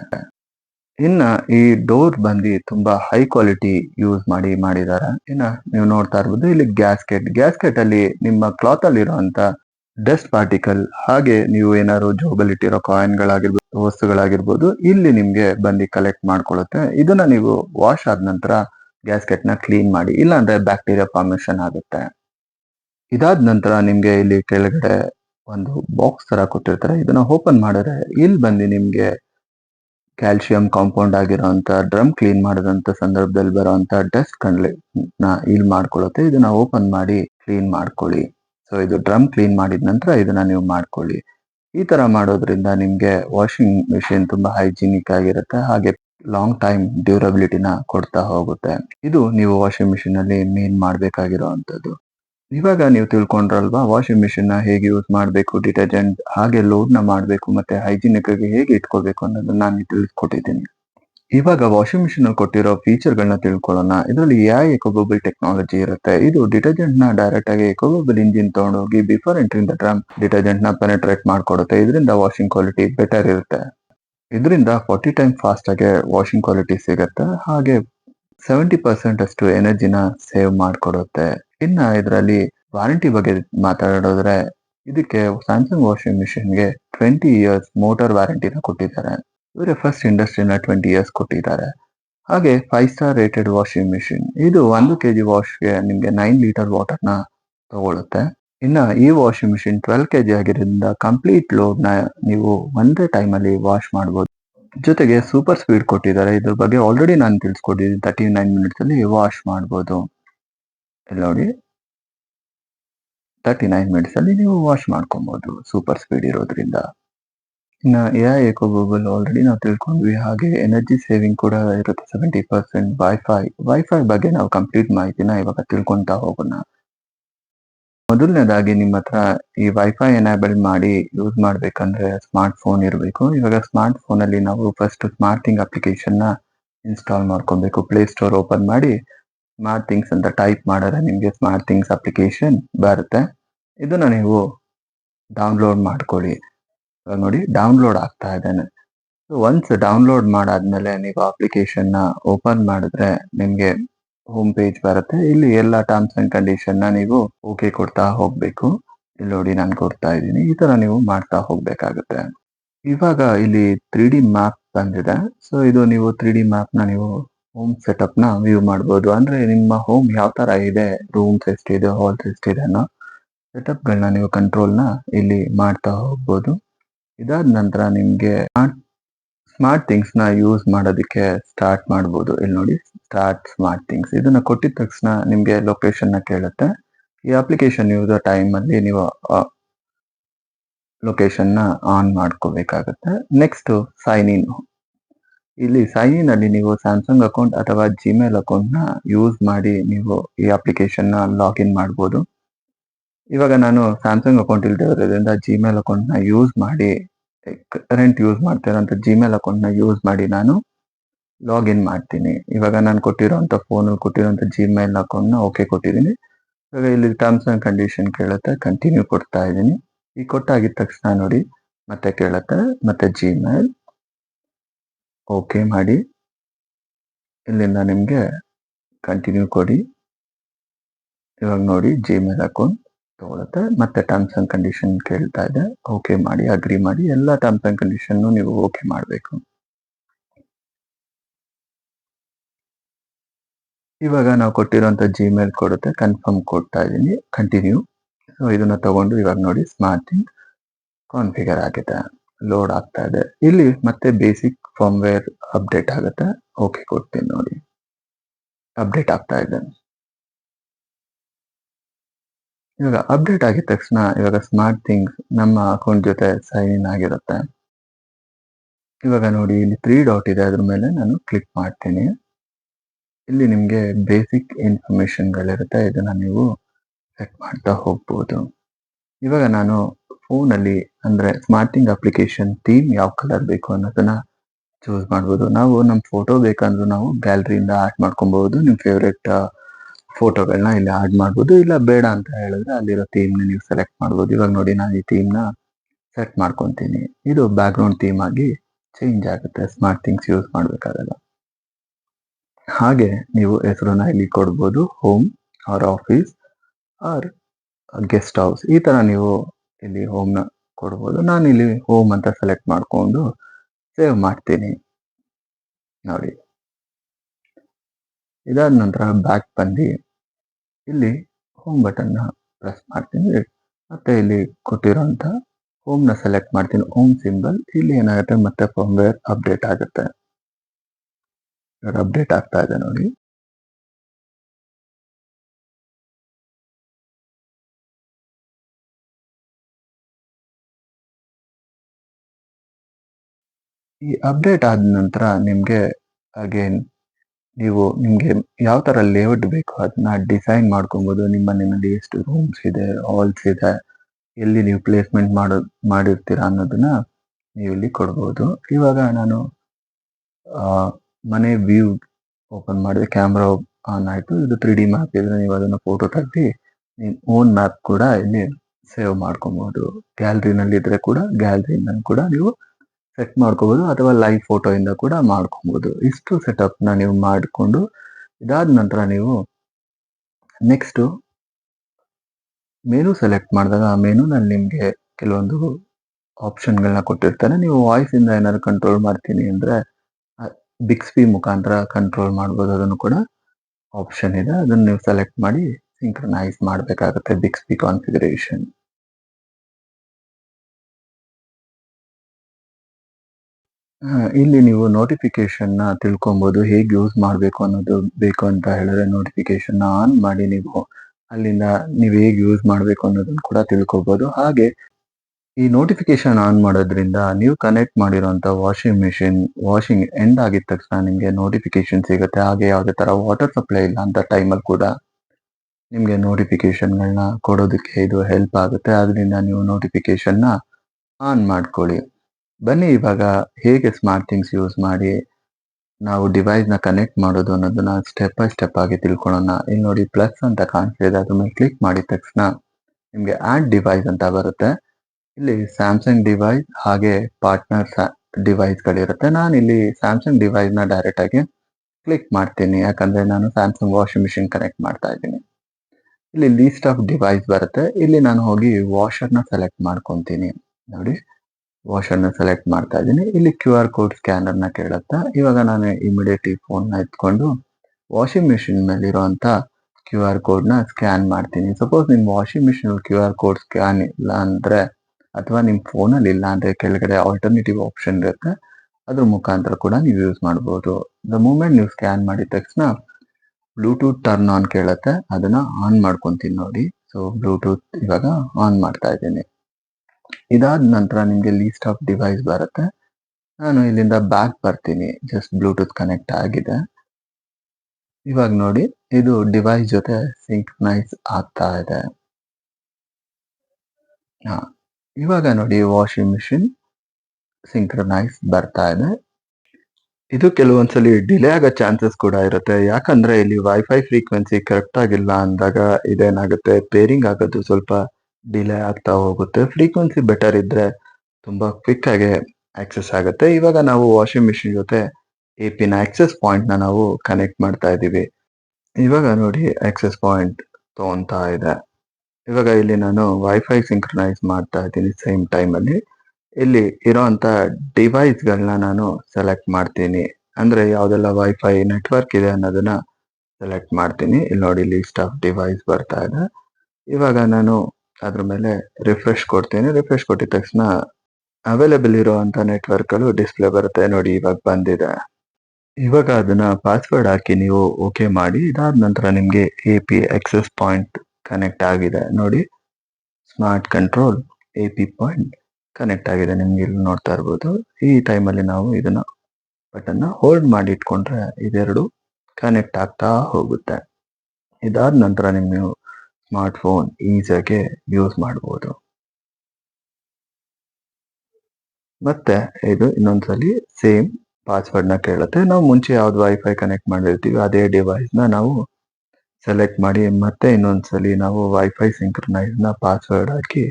ಇನ್ನ ಈ ಡೋರ್ ಬಂದು ತುಂಬಾ ಹೈ ಕ್ವಾಲಿಟಿ ಯೂಸ್ ಮಾಡಿ ಮಾಡಿದ್ದಾರೆ ಇನ್ನ ನೀವು ನೋಡ್ತಾ ಇರ್ಬೋದು ಇಲ್ಲಿ ಗ್ಯಾಸ್ಕೆಟ್ ಗ್ಯಾಸ್ಕೆಟ್ ಅಲ್ಲಿ ನಿಮ್ಮ ಕ್ಲಾತ್ ಅಲ್ಲಿ ಇರುವಂತ ಡಸ್ಟ್ ಪಾರ್ಟಿಕಲ್ ಹಾಗೆ ನೀವು ಏನಾದ್ರು ಜೋಬಲ್ಲಿ ಇಟ್ಟಿರೋ ಕಾಯಿನ್ ಗಳಾಗಿರ್ಬೋದು, ವಸ್ತುಗಳಾಗಿರ್ಬೋದು, ಇಲ್ಲಿ ನಿಮ್ಗೆ ಬಂದು ಕಲೆಕ್ಟ್ ಮಾಡ್ಕೊಳ್ಳುತ್ತೆ ಇದನ್ನ ನೀವು ವಾಶ್ ಆದ ನಂತರ ಗ್ಯಾಸ್ಕೆಟ್ನ ಕ್ಲೀನ್ ಮಾಡಿ, ಇಲ್ಲಾಂದ್ರೆ ಬ್ಯಾಕ್ಟೀರಿಯಾ ಫಾರ್ಮೇಶನ್ ಆಗುತ್ತೆ. ಇದಾದ ನಂತರ ನಿಮ್ಗೆ ಇಲ್ಲಿ ಕೆಳಗಡೆ ಒಂದು ಬಾಕ್ಸ್ ತರ ಕೊಟ್ಟಿರ್ತಾರೆ. ಇದನ್ನ ಓಪನ್ ಮಾಡಿದ್ರೆ ಇಲ್ಲಿ ಬಂದು ನಿಮ್ಗೆ ಕ್ಯಾಲ್ಸಿಯಂ ಕಾಂಪೌಂಡ್ ಆಗಿರೋಂತ ಡ್ರಮ್ ಕ್ಲೀನ್ ಮಾಡಿದಂತ ಸಂದರ್ಭದಲ್ಲಿ ಬರುವಂತ ಡಸ್ಟ್ನ ಇಲ್ಲಿ ಮಾಡ್ಕೊಳ್ಳುತ್ತೆ ಇದನ್ನ ಓಪನ್ ಮಾಡಿ ಕ್ಲೀನ್ ಮಾಡ್ಕೊಳ್ಳಿ. ಸೊ ಇದು ಡ್ರಮ್ ಕ್ಲೀನ್ ಮಾಡಿದ ನಂತರ ಇದನ್ನ ನೀವು ಮಾಡ್ಕೊಳ್ಳಿ. ಈ ತರ ಮಾಡೋದ್ರಿಂದ ನಿಮ್ಗೆ ವಾಷಿಂಗ್ ಮಿಷಿನ್ ತುಂಬಾ ಹೈಜಿನಿಕ್ ಆಗಿರುತ್ತೆ. ಹಾಗೆ ಲಾಂಗ್ ಟೈಮ್ ಡ್ಯೂರಬಿಲಿಟಿನ ಕೊಡ್ತಾ ಹೋಗುತ್ತೆ. ಇದು ನೀವು ವಾಷಿಂಗ್ ಮಿಷಿನ್ ಅಲ್ಲಿ ಮೇನ್ ಮಾಡ್ಬೇಕಾಗಿರುವಂತದ್ದು ಇವಾಗ ನೀವು ತಿಳ್ಕೊಂಡ್ರಲ್ವಾ ವಾಷಿಂಗ್ ಮಿಷಿನ್ನ ಹೇಗೆ ಯೂಸ್ ಮಾಡಬೇಕು ಡಿಟರ್ಜೆಂಟ್ ಹಾಗೆ ಲೋಡ್ನ ಮಾಡಬೇಕು, ಮತ್ತೆ ಹೈಜಿನಿಕ್ ಆಗಿ ಹೇಗೆ ಇಟ್ಕೋಬೇಕು ಅನ್ನೋದನ್ನ ನಾನು ತಿಳಿಸ್ಕೊಟ್ಟಿದ್ದೀನಿ. ಇವಾಗ ವಾಷಿಂಗ್ ಮಿಷಿನ್ ಅಲ್ಲಿ ಕೊಟ್ಟಿರೋ ಫೀಚರ್ ಗಳನ್ನ ತಿಳ್ಕೊಳ್ಳೋಣ. ಇದರಲ್ಲಿ ಎಐ ಎಕೋಬಲ್ ಟೆಕ್ನಾಲಜಿ ಇರುತ್ತೆ. ಇದು ಡಿಟರ್ಜೆಂಟ್ನ ಡೈರೆಕ್ಟ್ ಆಗಿ ಎಕೋಬಲ್ ಇಂಜಿನ್ ತಗೊಂಡೋಗಿ ಬಿಫೋರ್ ಎಂಟ್ರಿಂಗ್ ದ ಡ್ರಮ್ ಡಿಟರ್ಜೆಂಟ್ನ ಪೆನೆಟ್ರೇಟ್ ಮಾಡ್ಕೊಡುತ್ತೆ. ಇದರಿಂದ ವಾಷಿಂಗ್ ಕ್ವಾಲಿಟಿ ಬೆಟರ್ ಇರುತ್ತೆ. ಇದರಿಂದ ಫಾರ್ಟಿ ಟೈಮ್ ಫಾಸ್ಟ್ ಆಗಿ ವಾಷಿಂಗ್ ಕ್ವಾಲಿಟಿ ಸಿಗುತ್ತೆ. ಹಾಗೆ ಸೆವೆಂಟಿ ಪರ್ಸೆಂಟ್ ಅಷ್ಟು ಎನರ್ಜಿನ ಸೇವ್ ಮಾಡ್ಕೊಡುತ್ತೆ. ಇನ್ನ ಇದರಲ್ಲಿ ವಾರಂಟಿ ಬಗ್ಗೆ ಮಾತಾಡೋದ್ರೆ ಇದಕ್ಕೆ ಸ್ಯಾಮ್ಸಂಗ್ ವಾಷಿಂಗ್ ಮಿಷಿನ್ಗೆ ಟ್ವೆಂಟಿ ಇಯರ್ಸ್ ಮೋಟಾರ್ ವ್ಯಾರಂಟಿನ ಕೊಟ್ಟಿದ್ದಾರೆ. ಇವರೇ ಫಸ್ಟ್ ಇಂಡಸ್ಟ್ರಿನ ಟ್ವೆಂಟಿ ಇಯರ್ಸ್ ಕೊಟ್ಟಿದ್ದಾರೆ. ಹಾಗೆ five star rated washing machine ಇದು ಒಂದು ಕೆಜಿ ವಾಶ್ಗೆ ನಿಮಗೆ ನೈನ್ ಲೀಟರ್ ವಾಟರ್ನ ತಗೊಳುತ್ತೆ. ಇನ್ನು ಈ washing machine twelve K G ಆಗಿರೋದ್ರಿಂದ ಕಂಪ್ಲೀಟ್ ಲೋಡ್ನ ನೀವು ಒಂದೇ ಟೈಮಲ್ಲಿ ವಾಶ್ ಮಾಡ್ಬೋದು. ಜೊತೆಗೆ ಸೂಪರ್ ಸ್ಪೀಡ್ ಕೊಟ್ಟಿದ್ದಾರೆ. ಇದ್ರ ಬಗ್ಗೆ ಆಲ್ರೆಡಿ ನಾನು ತಿಳಿಸ್ಕೊಟ್ಟಿದ್ದೀನಿ. ತರ್ಟಿ ನೈನ್ ಮಿನಿಟ್ಸಲ್ಲಿ ವಾಶ್ ಮಾಡ್ಬೋದು. ಇಲ್ಲಿ ನೋಡಿ. ತರ್ಟಿ ನೈನ್ ಮಿನಿಟ್ಸಲ್ಲಿ ನೀವು ವಾಶ್ ಮಾಡ್ಕೊಬೋದು ಸೂಪರ್ ಸ್ಪೀಡ್ ಇರೋದ್ರಿಂದ. ಇನ್ನು A I eco Google already ನಾವು ತಿಳ್ಕೊಂಡ್ವಿ. ಹಾಗೆ ಎನರ್ಜಿ ಸೇವಿಂಗ್ ಕೂಡ ಇರುತ್ತೆ ಸೆವೆಂಟಿ ಪರ್ಸೆಂಟ್ ವೈಫೈ ವೈಫೈ ಬಗ್ಗೆ ನಾವು ಕಂಪ್ಲೀಟ್ ಮಾಹಿತಿನ ಇವಾಗ ತಿಳ್ಕೊತಾ ಹೋಗೋಣ. ಮೊದಲನೇದಾಗಿ ನಿಮ್ಮ ಹತ್ರ ಈ ವೈಫೈ ಎನೇಬಲ್ ಮಾಡಿ ಯೂಸ್ ಮಾಡಬೇಕಂದ್ರೆ ಸ್ಮಾರ್ಟ್ ಫೋನ್ ಇರಬೇಕು. ಇವಾಗ ಸ್ಮಾರ್ಟ್ ಫೋನ್ ಅಲ್ಲಿ ನಾವು ಫಸ್ಟ್ ಸ್ಮಾರ್ಟ್ ಥಿಂಗ್ ಅಪ್ಲಿಕೇಶನ್ನ ಇನ್ಸ್ಟಾಲ್ ಮಾಡ್ಕೊಬೇಕು. ಪ್ಲೇ ಸ್ಟೋರ್ ಓಪನ್ ಮಾಡಿ ಸ್ಮಾರ್ಟ್ ಥಿಂಗ್ಸ್ ಅಂತ ಟೈಪ್ ಮಾಡಿದ್ರೆ ನಿಮಗೆ ಸ್ಮಾರ್ಟ್ ಥಿಂಗ್ಸ್ ಅಪ್ಲಿಕೇಶನ್ ಬರುತ್ತೆ. ಇದನ್ನು ನೀವು ಡೌನ್ಲೋಡ್ ಮಾಡ್ಕೊಳ್ಳಿ. ನೋಡಿ ಡೌನ್ಲೋಡ್ ಆಗ್ತಾ ಇದ್ದೇನೆ ಒನ್ಸ್ ಡೌನ್ಲೋಡ್ ಮಾಡಾದ್ಮೇಲೆ ನೀವು ಅಪ್ಲಿಕೇಶನ್ನ ಓಪನ್ ಮಾಡಿದ್ರೆ ನಿಮ್ಗೆ ಹೋಮ್ ಪೇಜ್ ಬರುತ್ತೆ. ಇಲ್ಲಿ ಎಲ್ಲ ಟರ್ಮ್ಸ್ ಅಂಡ್ ಕಂಡೀಷನ್ನ ನೀವು ಓಕೆ ಕೊಡ್ತಾ ಹೋಗ್ಬೇಕು. ಇಲ್ಲಿ ನೋಡಿ ನಾನು ಕೊಡ್ತಾ ಇದ್ದೀನಿ. ಈ ತರ ನೀವು ಮಾಡ್ತಾ ಹೋಗಬೇಕಾಗುತ್ತೆ. ಇವಾಗ ಇಲ್ಲಿ ತ್ರೀ ಡಿ ಮ್ಯಾಪ್ ಬಂದಿದೆ. ಸೊ ಇದು ನೀವು ತ್ರೀ ಡಿ ಮ್ಯಾಪ್ನ ನೀವು ಹೋಮ್ ಸೆಟಪ್ನ ವ್ಯೂ ಮಾಡ್ಬೋದು. ಅಂದ್ರೆ ನಿಮ್ಮ ಹೋಮ್ ಯಾವ ತರ ಇದೆ ರೂಮ್ಸ್ ಎಷ್ಟಿದೆ ಹಾಲ್ಸ್ ಎಷ್ಟಿದೆ ಅನ್ನೋ ಸೆಟಪ್ ಗಳನ್ನ ನೀವು ಕಂಟ್ರೋಲ್ನ ಇಲ್ಲಿ ಮಾಡ್ತಾ ಹೋಗ್ಬೋದು. ಇದಾದ ನಂತರ ನಿಮಗೆ ಸ್ಮಾರ್ಟ್ ಥಿಂಗ್ಸ್ನ ಯೂಸ್ ಮಾಡೋದಕ್ಕೆ ಸ್ಟಾರ್ಟ್ ಮಾಡ್ಬೋದು. ಇಲ್ಲಿ ನೋಡಿ ಸ್ಟಾರ್ಟ್ ಸ್ಮಾರ್ಟ್ ಥಿಂಗ್ಸ್ ಇದನ್ನ ಕೊಟ್ಟಿದ ತಕ್ಷಣ ನಿಮಗೆ ಲೊಕೇಶನ್ನ ಕೇಳುತ್ತೆ. ಈ ಅಪ್ಲಿಕೇಶನ್ ಯೂಸ್ ಟೈಮ್ ಅಲ್ಲಿ ನೀವು ಲೊಕೇಶನ್ನ ಆನ್ ಮಾಡ್ಕೋಬೇಕಾಗುತ್ತೆ. ನೆಕ್ಸ್ಟ್ ಸೈನ್ ಇನ್ ಇಲ್ಲಿ ಸೈನ್ ಇನ್ ಅಲ್ಲಿ ನೀವು ಸ್ಯಾಮ್ಸಂಗ್ ಅಕೌಂಟ್ ಅಥವಾ ಜಿಮೇಲ್ ಅಕೌಂಟ್ನ ಯೂಸ್ ಮಾಡಿ ನೀವು ಈ ಅಪ್ಲಿಕೇಶನ್ನ ಲಾಗಿನ್ ಮಾಡ್ಬೋದು. ಇವಾಗ ನಾನು ಸ್ಯಾಮ್ಸಂಗ್ ಅಕೌಂಟ್ ಇಲ್ದಿರೋದ್ರಿಂದ ಜಿಮೇಲ್ ಅಕೌಂಟ್ನ ಯೂಸ್ ಮಾಡಿ ಕರೆಂಟ್ ಯೂಸ್ ಮಾಡ್ತಿರೋಂಥ ಜಿಮೇಲ್ ಅಕೌಂಟ್ನ ಯೂಸ್ ಮಾಡಿ ನಾನು ಲಾಗಿನ್ ಮಾಡ್ತೀನಿ. ಇವಾಗ ನಾನು ಕೊಟ್ಟಿರೋಂಥ ಫೋನ್ ಕೊಟ್ಟಿರೋಂಥ ಜಿಮೇಲ್ ಅಕೌಂಟ್ನ ಓಕೆ ಕೊಟ್ಟಿದ್ದೀನಿ. ಇವಾಗ ಇಲ್ಲಿ ಟರ್ಮ್ಸ್ ಅಂಡ್ ಕಂಡೀಷನ್ ಕೇಳುತ್ತೆ ಕಂಟಿನ್ಯೂ ಕೊಡ್ತಾ ಇದ್ದೀನಿ. ಈ ಕೊಟ್ಟಾಗಿದ ತಕ್ಷಣ ನೋಡಿ, ಮತ್ತೆ ಕೇಳುತ್ತೆ, ಮತ್ತೆ ಜಿಮೇಲ್ ಓಕೆ ಮಾಡಿ, ಇಲ್ಲಿಂದ ನಿಮಗೆ ಕಂಟಿನ್ಯೂ ಕೊಡಿ. ಇವಾಗ ನೋಡಿ ಜಿಮೇಲ್ ಅಕೌಂಟ್ ತಗೊಳುತ್ತೆ. ಮತ್ತೆ ಟರ್ಮ್ಸ್ ಅಂಡ್ ಕಂಡೀಷನ್ ಕೇಳ್ತಾ ಇದೆ. ಓಕೆ ಮಾಡಿ ಅಗ್ರಿ ಮಾಡಿ, ಎಲ್ಲ ಟರ್ಮ್ಸ್ ಅಂಡ್ ಕಂಡೀಷನ್ ನೀವು ಓಕೆ ಮಾಡಬೇಕು. ಇವಾಗ ನಾವು ಕೊಟ್ಟಿರುವಂತ ಜಿಮೇಲ್ ಕೊಡುತ್ತೆ. ಕನ್ಫರ್ಮ್ ಕೊಡ್ತಾ ಇದ್ದೀನಿ ಕಂಟಿನ್ಯೂ ಸೊ ಇದನ್ನ ತಗೊಂಡು ಇವಾಗ ನೋಡಿ ಸ್ಮಾರ್ಟ್ ಥಿಂಗ್ ಕಾನ್ಫಿಗರ್ ಆಗಿದೆ ಲೋಡ್ ಆಗ್ತಾ ಇದೆ. ಇಲ್ಲಿ ಮತ್ತೆ ಬೇಸಿಕ್ ಫಾರ್ಮ್ವೇರ್ ಅಪ್ಡೇಟ್ ಆಗುತ್ತೆ. ಓಕೆ ಕೊಡ್ತೀನಿ ನೋಡಿ. ಅಪ್ಡೇಟ್ ಆಗ್ತಾ ಇದೆ. ಇವಾಗ ಅಪ್ಡೇಟ್ ಆಗಿದ ತಕ್ಷಣ ಇವಾಗ ಸ್ಮಾರ್ಟ್ ಥಿಂಗ್ಸ್ ನಮ್ಮ ಅಕೌಂಟ್ ಜೊತೆ ಸೈನ್ ಆಗಿರುತ್ತೆ. ಇವಾಗ ನೋಡಿ ಇಲ್ಲಿ ತ್ರೀ ಡಾಟ್ ಇದೆ ಅದ್ರ ಮೇಲೆ ನಾನು ಕ್ಲಿಕ್ ಮಾಡ್ತೀನಿ. ಇಲ್ಲಿ ನಿಮಗೆ ಬೇಸಿಕ್ ಇನ್ಫಾರ್ಮೇಷನ್ಗಳಿರುತ್ತೆ ಇದನ್ನ ನೀವು ಸೆಟ್ ಮಾಡ್ತಾ ಹೋಗ್ಬೋದು. ಇವಾಗ ನಾನು ಫೋನಲ್ಲಿ ಅಂದ್ರೆ ಸ್ಮಾರ್ಟಿಂಗ್ ಅಪ್ಲಿಕೇಶನ್ ಥೀಮ್ ಯಾವ ಕಲರ್ ಬೇಕು ಅನ್ನೋದನ್ನ ಚೂಸ್ ಮಾಡ್ಬೋದು. ನಾವು ನಮ್ಮ ಫೋಟೋ ಬೇಕಂದ್ರೂ ನಾವು ಗ್ಯಾಲರಿಯಿಂದ ಆಡ್ ಮಾಡ್ಕೊಬೋದು. ನಿಮ್ಮ ಫೇವ್ರೆಟ್ ಫೋಟೋಗಳನ್ನ ಇಲ್ಲಿ ಆಡ್ ಮಾಡ್ಬೋದು. ಇಲ್ಲ ಬೇಡ ಅಂತ ಹೇಳಿದ್ರೆ ಅಲ್ಲಿರೋ ಥೀಮ್ನ ನೀವು ಸೆಲೆಕ್ಟ್ ಮಾಡ್ಬೋದು. ಇವಾಗ ನೋಡಿ ನಾನು ಈ ಥೀಮ್ನ ಸೆಟ್ ಮಾಡ್ಕೊತೀನಿ. ಇದು ಬ್ಯಾಕ್ಗ್ರೌಂಡ್ ಥೀಮ್ ಆಗಿ ಚೇಂಜ್ ಆಗುತ್ತೆ. ಸ್ಮಾರ್ಟ್ ಥಿಂಗ್ಸ್ ಯೂಸ್ ಮಾಡಬೇಕಾಗಲ್ಲ ಹಾಗೆ ನೀವು ಹೆಸರನ್ನ ಇಲ್ಲಿ ಕೊಡ್ಬೋದು. Home or office or guest house ಈ ತರ ನೀವು ಇಲ್ಲಿ ಹೋಮ್ನ ಕೊಡ್ಬೋದು. ನಾನು ಇಲ್ಲಿ ಹೋಮ್ ಅಂತ ಸೆಲೆಕ್ಟ್ ಮಾಡ್ಕೊಂಡು ಸೇವ್ ಮಾಡ್ತೀನಿ. ನೋಡಿ. ಇದಾದ ನಂತರ ಬ್ಯಾಕ್ ಬಂದು ಇಲ್ಲಿ ಹೋಮ್ ಬಟನ್ನ ಪ್ರೆಸ್ ಮಾಡ್ತೀನಿ. ಮತ್ತೆ ಇಲ್ಲಿ ಕೊಟ್ಟಿರೋಂಥ ನ ಸೆಲೆಕ್ಟ್ ಮಾಡ್ತೀನಿ. ಹೋಮ್ ಸಿಂಬಲ್ ಇಲ್ಲಿ ಏನಾಗುತ್ತೆ? ಮತ್ತೆ ಫೋಮ್ವೇರ್ ಅಪ್ಡೇಟ್ ಆಗುತ್ತೆ. ಅಪ್ಡೇಟ್ ಆಗ್ತಾ ಇದೆ ನೋಡಿ. ಈ ಅಪ್ಡೇಟ್ ಆದ ನಂತರ ನಿಮ್ಗೆ ಅಗೇನ್ ನೀವು ನಿಮಗೆ ಯಾವ ಥರ ಲೇಔಟ್ ಬೇಕು ಅದನ್ನ ಡಿಸೈನ್ ಮಾಡ್ಕೊಬೋದು. ನಿಮ್ಮ ಮನೆಯಲ್ಲಿ ಎಷ್ಟು ರೂಮ್ಸ್ ಇದೆ ಹಾಲ್ಸ್ ಇದೆ, ಎಲ್ಲಿ ನೀವು ಪ್ಲೇಸ್ಮೆಂಟ್ ಮಾಡೋ, ಮಾಡಿರ್ತೀರಾ ಅನ್ನೋದನ್ನ ನೀವು ಇಲ್ಲಿ ಕೊಡ್ಬೋದು. ಇವಾಗ ನಾನು ಮನೆ ವ್ಯೂ ಓಪನ್ ಮಾಡಿದೆ ಕ್ಯಾಮ್ರಾ ಆನ್ ಆಯಿತು. ಇದು ತ್ರೀ ಡಿ ಮ್ಯಾಪ್ ಇದ್ರೆ ನೀವು ಅದನ್ನು ಫೋಟೋ ತೆಗ್ದು ನಿಮ್ಮ ಓನ್ ಮ್ಯಾಪ್ ಕೂಡ ಇಲ್ಲಿ ಸೇವ್ ಮಾಡ್ಕೊಬೋದು. ಗ್ಯಾಲರಿನಲ್ಲಿ ಇದ್ರೆ ಕೂಡ ಗ್ಯಾಲರಿನಲ್ಲಿ ಕೂಡ ನೀವು ಸೆಟ್ ಮಾಡ್ಕೋಬಹುದು ಅಥವಾ ಲೈವ್ ಫೋಟೋ ಇಂದ ಕೂಡ ಮಾಡ್ಕೊಬಹುದು ಇಷ್ಟು ಸೆಟಪ್ನ ನೀವು ಮಾಡಿಕೊಂಡು ಇದಾದ ನಂತರ ನೀವು ನೆಕ್ಸ್ಟ್ ಮೆನು ಸೆಲೆಕ್ಟ್ ಮಾಡಿದಾಗ ಆ ಮೆನುನಲ್ಲಿ ನಿಮಗೆ ಕೆಲವೊಂದು ಆಪ್ಷನ್ಗಳನ್ನ ಕೊಟ್ಟಿರ್ತಾರೆ. ನೀವು ವಾಯ್ಸ್ ಇಂದ ಏನಾದ್ರು ಕಂಟ್ರೋಲ್ ಮಾಡ್ತೀನಿ ಅಂದ್ರೆ ಬಿಕ್ಸ್ಪಿ ಮುಖಾಂತರ ಕಂಟ್ರೋಲ್ ಮಾಡ್ಬೋದು. ಅದನ್ನು ಕೂಡ ಆಪ್ಷನ್ ಇದೆ. ಅದನ್ನ ನೀವು ಸೆಲೆಕ್ಟ್ ಮಾಡಿ ಸಿಂಕ್ರನೈಸ್ ಮಾಡಬೇಕಾಗುತ್ತೆ ಬಿಕ್ಸ್ಪಿ ಕಾನ್ಫಿಗರೇಷನ್ ಇಲ್ಲಿ ನೀವು ನೋಟಿಫಿಕೇಶನ್ನ ತಿಳ್ಕೊಬಹುದು ಹೇಗೆ ಯೂಸ್ ಮಾಡಬೇಕು ಅನ್ನೋದು ಬೇಕು ಅಂತ ಹೇಳಿದ್ರೆ ನೋಟಿಫಿಕೇಶನ್ ಆನ್ ಮಾಡಿ ನೀವು ಅಲ್ಲಿಂದ ನೀವು ಹೇಗೆ ಯೂಸ್ ಮಾಡಬೇಕು ಅನ್ನೋದನ್ನ ಕೂಡ ತಿಳ್ಕೊಬಹುದು ಹಾಗೆ ಈ ನೋಟಿಫಿಕೇಶನ್ ಆನ್ ಮಾಡೋದ್ರಿಂದ ನೀವು ಕನೆಕ್ಟ್ ಮಾಡಿರುವಂತ ವಾಷಿಂಗ್ ಮಿಷಿನ್ ವಾಷಿಂಗ್ ಎಂಡ್ ಆಗಿದ ತಕ್ಷಣ ನಿಮಗೆ ನೋಟಿಫಿಕೇಶನ್ ಸಿಗುತ್ತೆ. ಹಾಗೆ ಯಾವುದೇ ತರ ವಾಟರ್ ಸಪ್ಲೈ ಇಲ್ಲ ಅಂತ ಟೈಮಲ್ಲಿ ಕೂಡ ನಿಮಗೆ ನೋಟಿಫಿಕೇಶನ್ಗಳನ್ನ ಕೊಡೋದಕ್ಕೆ ಇದು ಹೆಲ್ಪ್ ಆಗುತ್ತೆ. ಅದರಿಂದ ನೀವು ನೋಟಿಫಿಕೇಶನ್ನ ಆನ್ ಮಾಡ್ಕೊಳ್ಳಿ. ಬನ್ನಿ, ಇವಾಗ ಹೇಗೆ ಸ್ಮಾರ್ಟ್ ಥಿಂಗ್ಸ್ ಯೂಸ್ ಮಾಡಿ ನಾವು ಡಿವೈಸ್ನ ಕನೆಕ್ಟ್ ಮಾಡೋದು ಅನ್ನೋದನ್ನ ಸ್ಟೆಪ್ ಬೈ ಸ್ಟೆಪ್ ಆಗಿ ತಿಳ್ಕೊಳ್ಳೋಣ. ಇಲ್ಲಿ ನೋಡಿ ಪ್ಲಸ್ ಅಂತ ಕಾಣಿಸ್ತಿದೆ, ಅದ್ರ ಮೇಲೆ ಕ್ಲಿಕ್ ಮಾಡಿದ ತಕ್ಷಣ ನಿಮಗೆ ಆಡ್ ಡಿವೈಸ್ ಅಂತ ಬರುತ್ತೆ. ಇಲ್ಲಿ ಸ್ಯಾಮ್ಸಂಗ್ ಡಿವೈಸ್ ಹಾಗೆ ಪಾರ್ಟ್ನರ್ ಡಿವೈಸ್ ಗಳಿರುತ್ತೆ. ನಾನು ಇಲ್ಲಿ ಸ್ಯಾಮ್ಸಂಗ್ ಡಿವೈಸ್ನ ಡೈರೆಕ್ಟ್ ಆಗಿ ಕ್ಲಿಕ್ ಮಾಡ್ತೀನಿ. ಯಾಕಂದ್ರೆ ನಾನು ಸ್ಯಾಮ್ಸಂಗ್ ವಾಷಿಂಗ್ ಮಿಷಿನ್ ಕನೆಕ್ಟ್ ಮಾಡ್ತಾ ಇದ್ದೀನಿ. ಇಲ್ಲಿ ಲೀಸ್ಟ್ ಆಫ್ ಡಿವೈಸ್ ಬರುತ್ತೆ. ಇಲ್ಲಿ ನಾನು ಹೋಗಿ ವಾಷರ್ನ ಸೆಲೆಕ್ಟ್ ಮಾಡ್ಕೊತೀನಿ. ನೋಡಿ. ವಾಷರ್ನ ಸೆಲೆಕ್ಟ್ ಮಾಡ್ತಾ ಇದ್ದೀನಿ. ಇಲ್ಲಿ ಕ್ಯೂ ಆರ್ ಕೋಡ್ ಸ್ಕ್ಯಾನರ್ನ ಕೇಳುತ್ತೆ, ಇವಾಗ ನಾನು ಇಮಿಡಿಯೇಟ್ ಈ ಫೋನ್ನ ಎತ್ಕೊಂಡು ವಾಷಿಂಗ್ ಮಿಷಿನ್ ಮೇಲೆ ಇರುವಂತ ಕ್ಯೂ ಆರ್ನ ಸ್ಕ್ಯಾನ್ ಮಾಡ್ತೀನಿ. ಸಪೋಸ್ ನಿಮ್ಮ washing machine Q R code scan ಇಲ್ಲ ಅಂದ್ರೆ, ಅಥವಾ ನಿಮ್ಮ ಫೋನಲ್ಲಿ ಇಲ್ಲ ಅಂದ್ರೆ ಕೆಳಗಡೆ ಆಲ್ಟರ್ನೇಟಿವ್ ಆಪ್ಷನ್ ಇರುತ್ತೆ, ಅದ್ರ ಮುಖಾಂತರ ಕೂಡ ನೀವು ಯೂಸ್ ಮಾಡಬಹುದು ದ ಮೂಮೆಂಟ್ ನೀವು ಸ್ಕ್ಯಾನ್ ಮಾಡಿದ ತಕ್ಷಣ ಬ್ಲೂಟೂತ್ ಟರ್ನ್ ಆನ್ ಕೇಳುತ್ತೆ. ಅದನ್ನ ಆನ್ ಮಾಡ್ಕೊಂತೀನಿ ನೋಡಿ. ಸೊ ಬ್ಲೂಟೂತ್ ಇವಾಗ ಆನ್ ಮಾಡ್ತಾ ಇದ್ದೀನಿ. ಇದಾದ ನಂತರ ನಿಮಗೆ ಲೀಸ್ಟ್ ಆಫ್ ಡಿವೈಸ್ ಬರುತ್ತೆ. ನಾನು ಇಲ್ಲಿಂದ ಬ್ಯಾಕ್ ಬರ್ತೀನಿ. ಜಸ್ಟ್ ಬ್ಲೂಟೂತ್ ಕನೆಕ್ಟ್ ಆಗಿದೆ. ಇವಾಗ ನೋಡಿ, ಇದು ಡಿವೈಸ್ ಜೊತೆ ಸಿಂಕ್ನೈಸ್ ಆಗ್ತಾ ಇದೆ. ಇವಾಗ ನೋಡಿ ವಾಷಿಂಗ್ ಮಿಷಿನ್ ಸಿಂಕ್ರನೈಸ್ ಬರ್ತಾ ಇದೆ. ಇದು ಕೆಲವೊಂದ್ಸಲಿ ಡಿಲೇ ಆಗೋ ಚಾನ್ಸಸ್ ಕೂಡ ಇರುತ್ತೆ. ಯಾಕಂದ್ರೆ ಇಲ್ಲಿ ವೈಫೈ ಫ್ರೀಕ್ವೆನ್ಸಿ ಕರೆಕ್ಟ್ ಆಗಿಲ್ಲ ಅಂದಾಗ ಇದೇನಾಗುತ್ತೆ? ಪೇರಿಂಗ್ ಆಗೋದು ಸ್ವಲ್ಪ ಡಿಲೇ ಆಗ್ತಾ ಹೋಗುತ್ತೆ. ಫ್ರೀಕ್ವೆನ್ಸಿ ಬೆಟರ್ ಇದ್ರೆ ತುಂಬಾ ಕ್ವಿಕ್ ಆಗಿ ಆಕ್ಸೆಸ್ ಆಗುತ್ತೆ. ಇವಾಗ ನಾವು ವಾಷಿಂಗ್ ಮಿಷಿನ್ ಜೊತೆ ಎ ಪಿನ ಆಕ್ಸೆಸ್ ಪಾಯಿಂಟ್ನ ನಾವು ಕನೆಕ್ಟ್ ಮಾಡ್ತಾ ಇದ್ದೀವಿ. ಇವಾಗ ನೋಡಿ ಆಕ್ಸೆಸ್ ಪಾಯಿಂಟ್ ತಗೊಂತಾ ಇದೆ. ಇವಾಗ ಇಲ್ಲಿ ನಾನು ವೈಫೈ ಸಿಂಕ್ರನೈಸ್ ಮಾಡ್ತಾ ಇದ್ದೀನಿ ಸೇಮ್ ಟೈಮಲ್ಲಿ ಇಲ್ಲಿ ಇರೋಂಥ ಡಿವೈಸ್ಗಳನ್ನ ನಾನು ಸೆಲೆಕ್ಟ್ ಮಾಡ್ತೀನಿ. ಅಂದ್ರೆ ಯಾವುದೆಲ್ಲ ವೈಫೈ ನೆಟ್ವರ್ಕ್ ಇದೆ ಅನ್ನೋದನ್ನ ಸೆಲೆಕ್ಟ್ ಮಾಡ್ತೀನಿ. ಇಲ್ಲಿ ನೋಡಿ ಲಿಸ್ಟ್ ಆಫ್ ಡಿವೈಸ್ ಬರ್ತಾ ಇದೆ. ಇವಾಗ ನಾನು ಅದ್ರ ಮೇಲೆ ರಿಫ್ರೆಶ್ ಕೊಡ್ತೀನಿ. ರಿಫ್ರೆಶ್ ಕೊಟ್ಟಿದ ತಕ್ಷಣ ಅವೈಲೇಬಲ್ ಇರುವಂತ ನೆಟ್ವರ್ಕ್ಗಳು ಡಿಸ್ಪ್ಲೇ ಬರುತ್ತೆ. ನೋಡಿ, ಇವಾಗ ಬಂದಿದೆ. ಇವಾಗ ಅದನ್ನ ಪಾಸ್ವರ್ಡ್ ಹಾಕಿ ನೀವು ಓಕೆ ಮಾಡಿ, ಇದಾದ ನಂತರ ನಿಮ್ಗೆ A P access point connect ಆಗಿದೆ. ನೋಡಿ smart control A P point connect ಆಗಿದೆ. ನಿಮ್ಗೆ ಇಲ್ಲಿ ನೋಡ್ತಾ ಇರ್ಬೋದು. ಈ ಟೈಮಲ್ಲಿ ನಾವು ಇದನ್ನ ಬಟನ್ನ ಹೋಲ್ಡ್ ಮಾಡಿ ಇಟ್ಕೊಂಡ್ರೆ ಇದೆರಡು ಕನೆಕ್ಟ್ ಆಗ್ತಾ ಹೋಗುತ್ತೆ. ಇದಾದ ನಂತರ ನೀವು ಸ್ಮಾರ್ಟ್ ಫೋನ್ ಈಸಿಯಾಗಿ ಯೂಸ್ ಮಾಡ್ಬೋದು. ಮತ್ತೆ ಇದು ಇನ್ನೊಂದ್ಸಲಿ ಸೇಮ್ ಪಾಸ್ವರ್ಡ್ನ ಕೇಳುತ್ತೆ. ನಾವು ಮುಂಚೆ ಯಾವ್ದು ವೈಫೈ ಕನೆಕ್ಟ್ ಮಾಡಿರ್ತೀವಿ ಅದೇ ಡಿವೈಸ್ನ ನಾವು ಸೆಲೆಕ್ಟ್ ಮಾಡಿ ಮತ್ತೆ ಇನ್ನೊಂದ್ಸಲಿ ನಾವು ವೈಫೈ ಸಿಂಕ್ರನೈಸ್ನ ಪಾಸ್ವರ್ಡ್ ಹಾಕಿ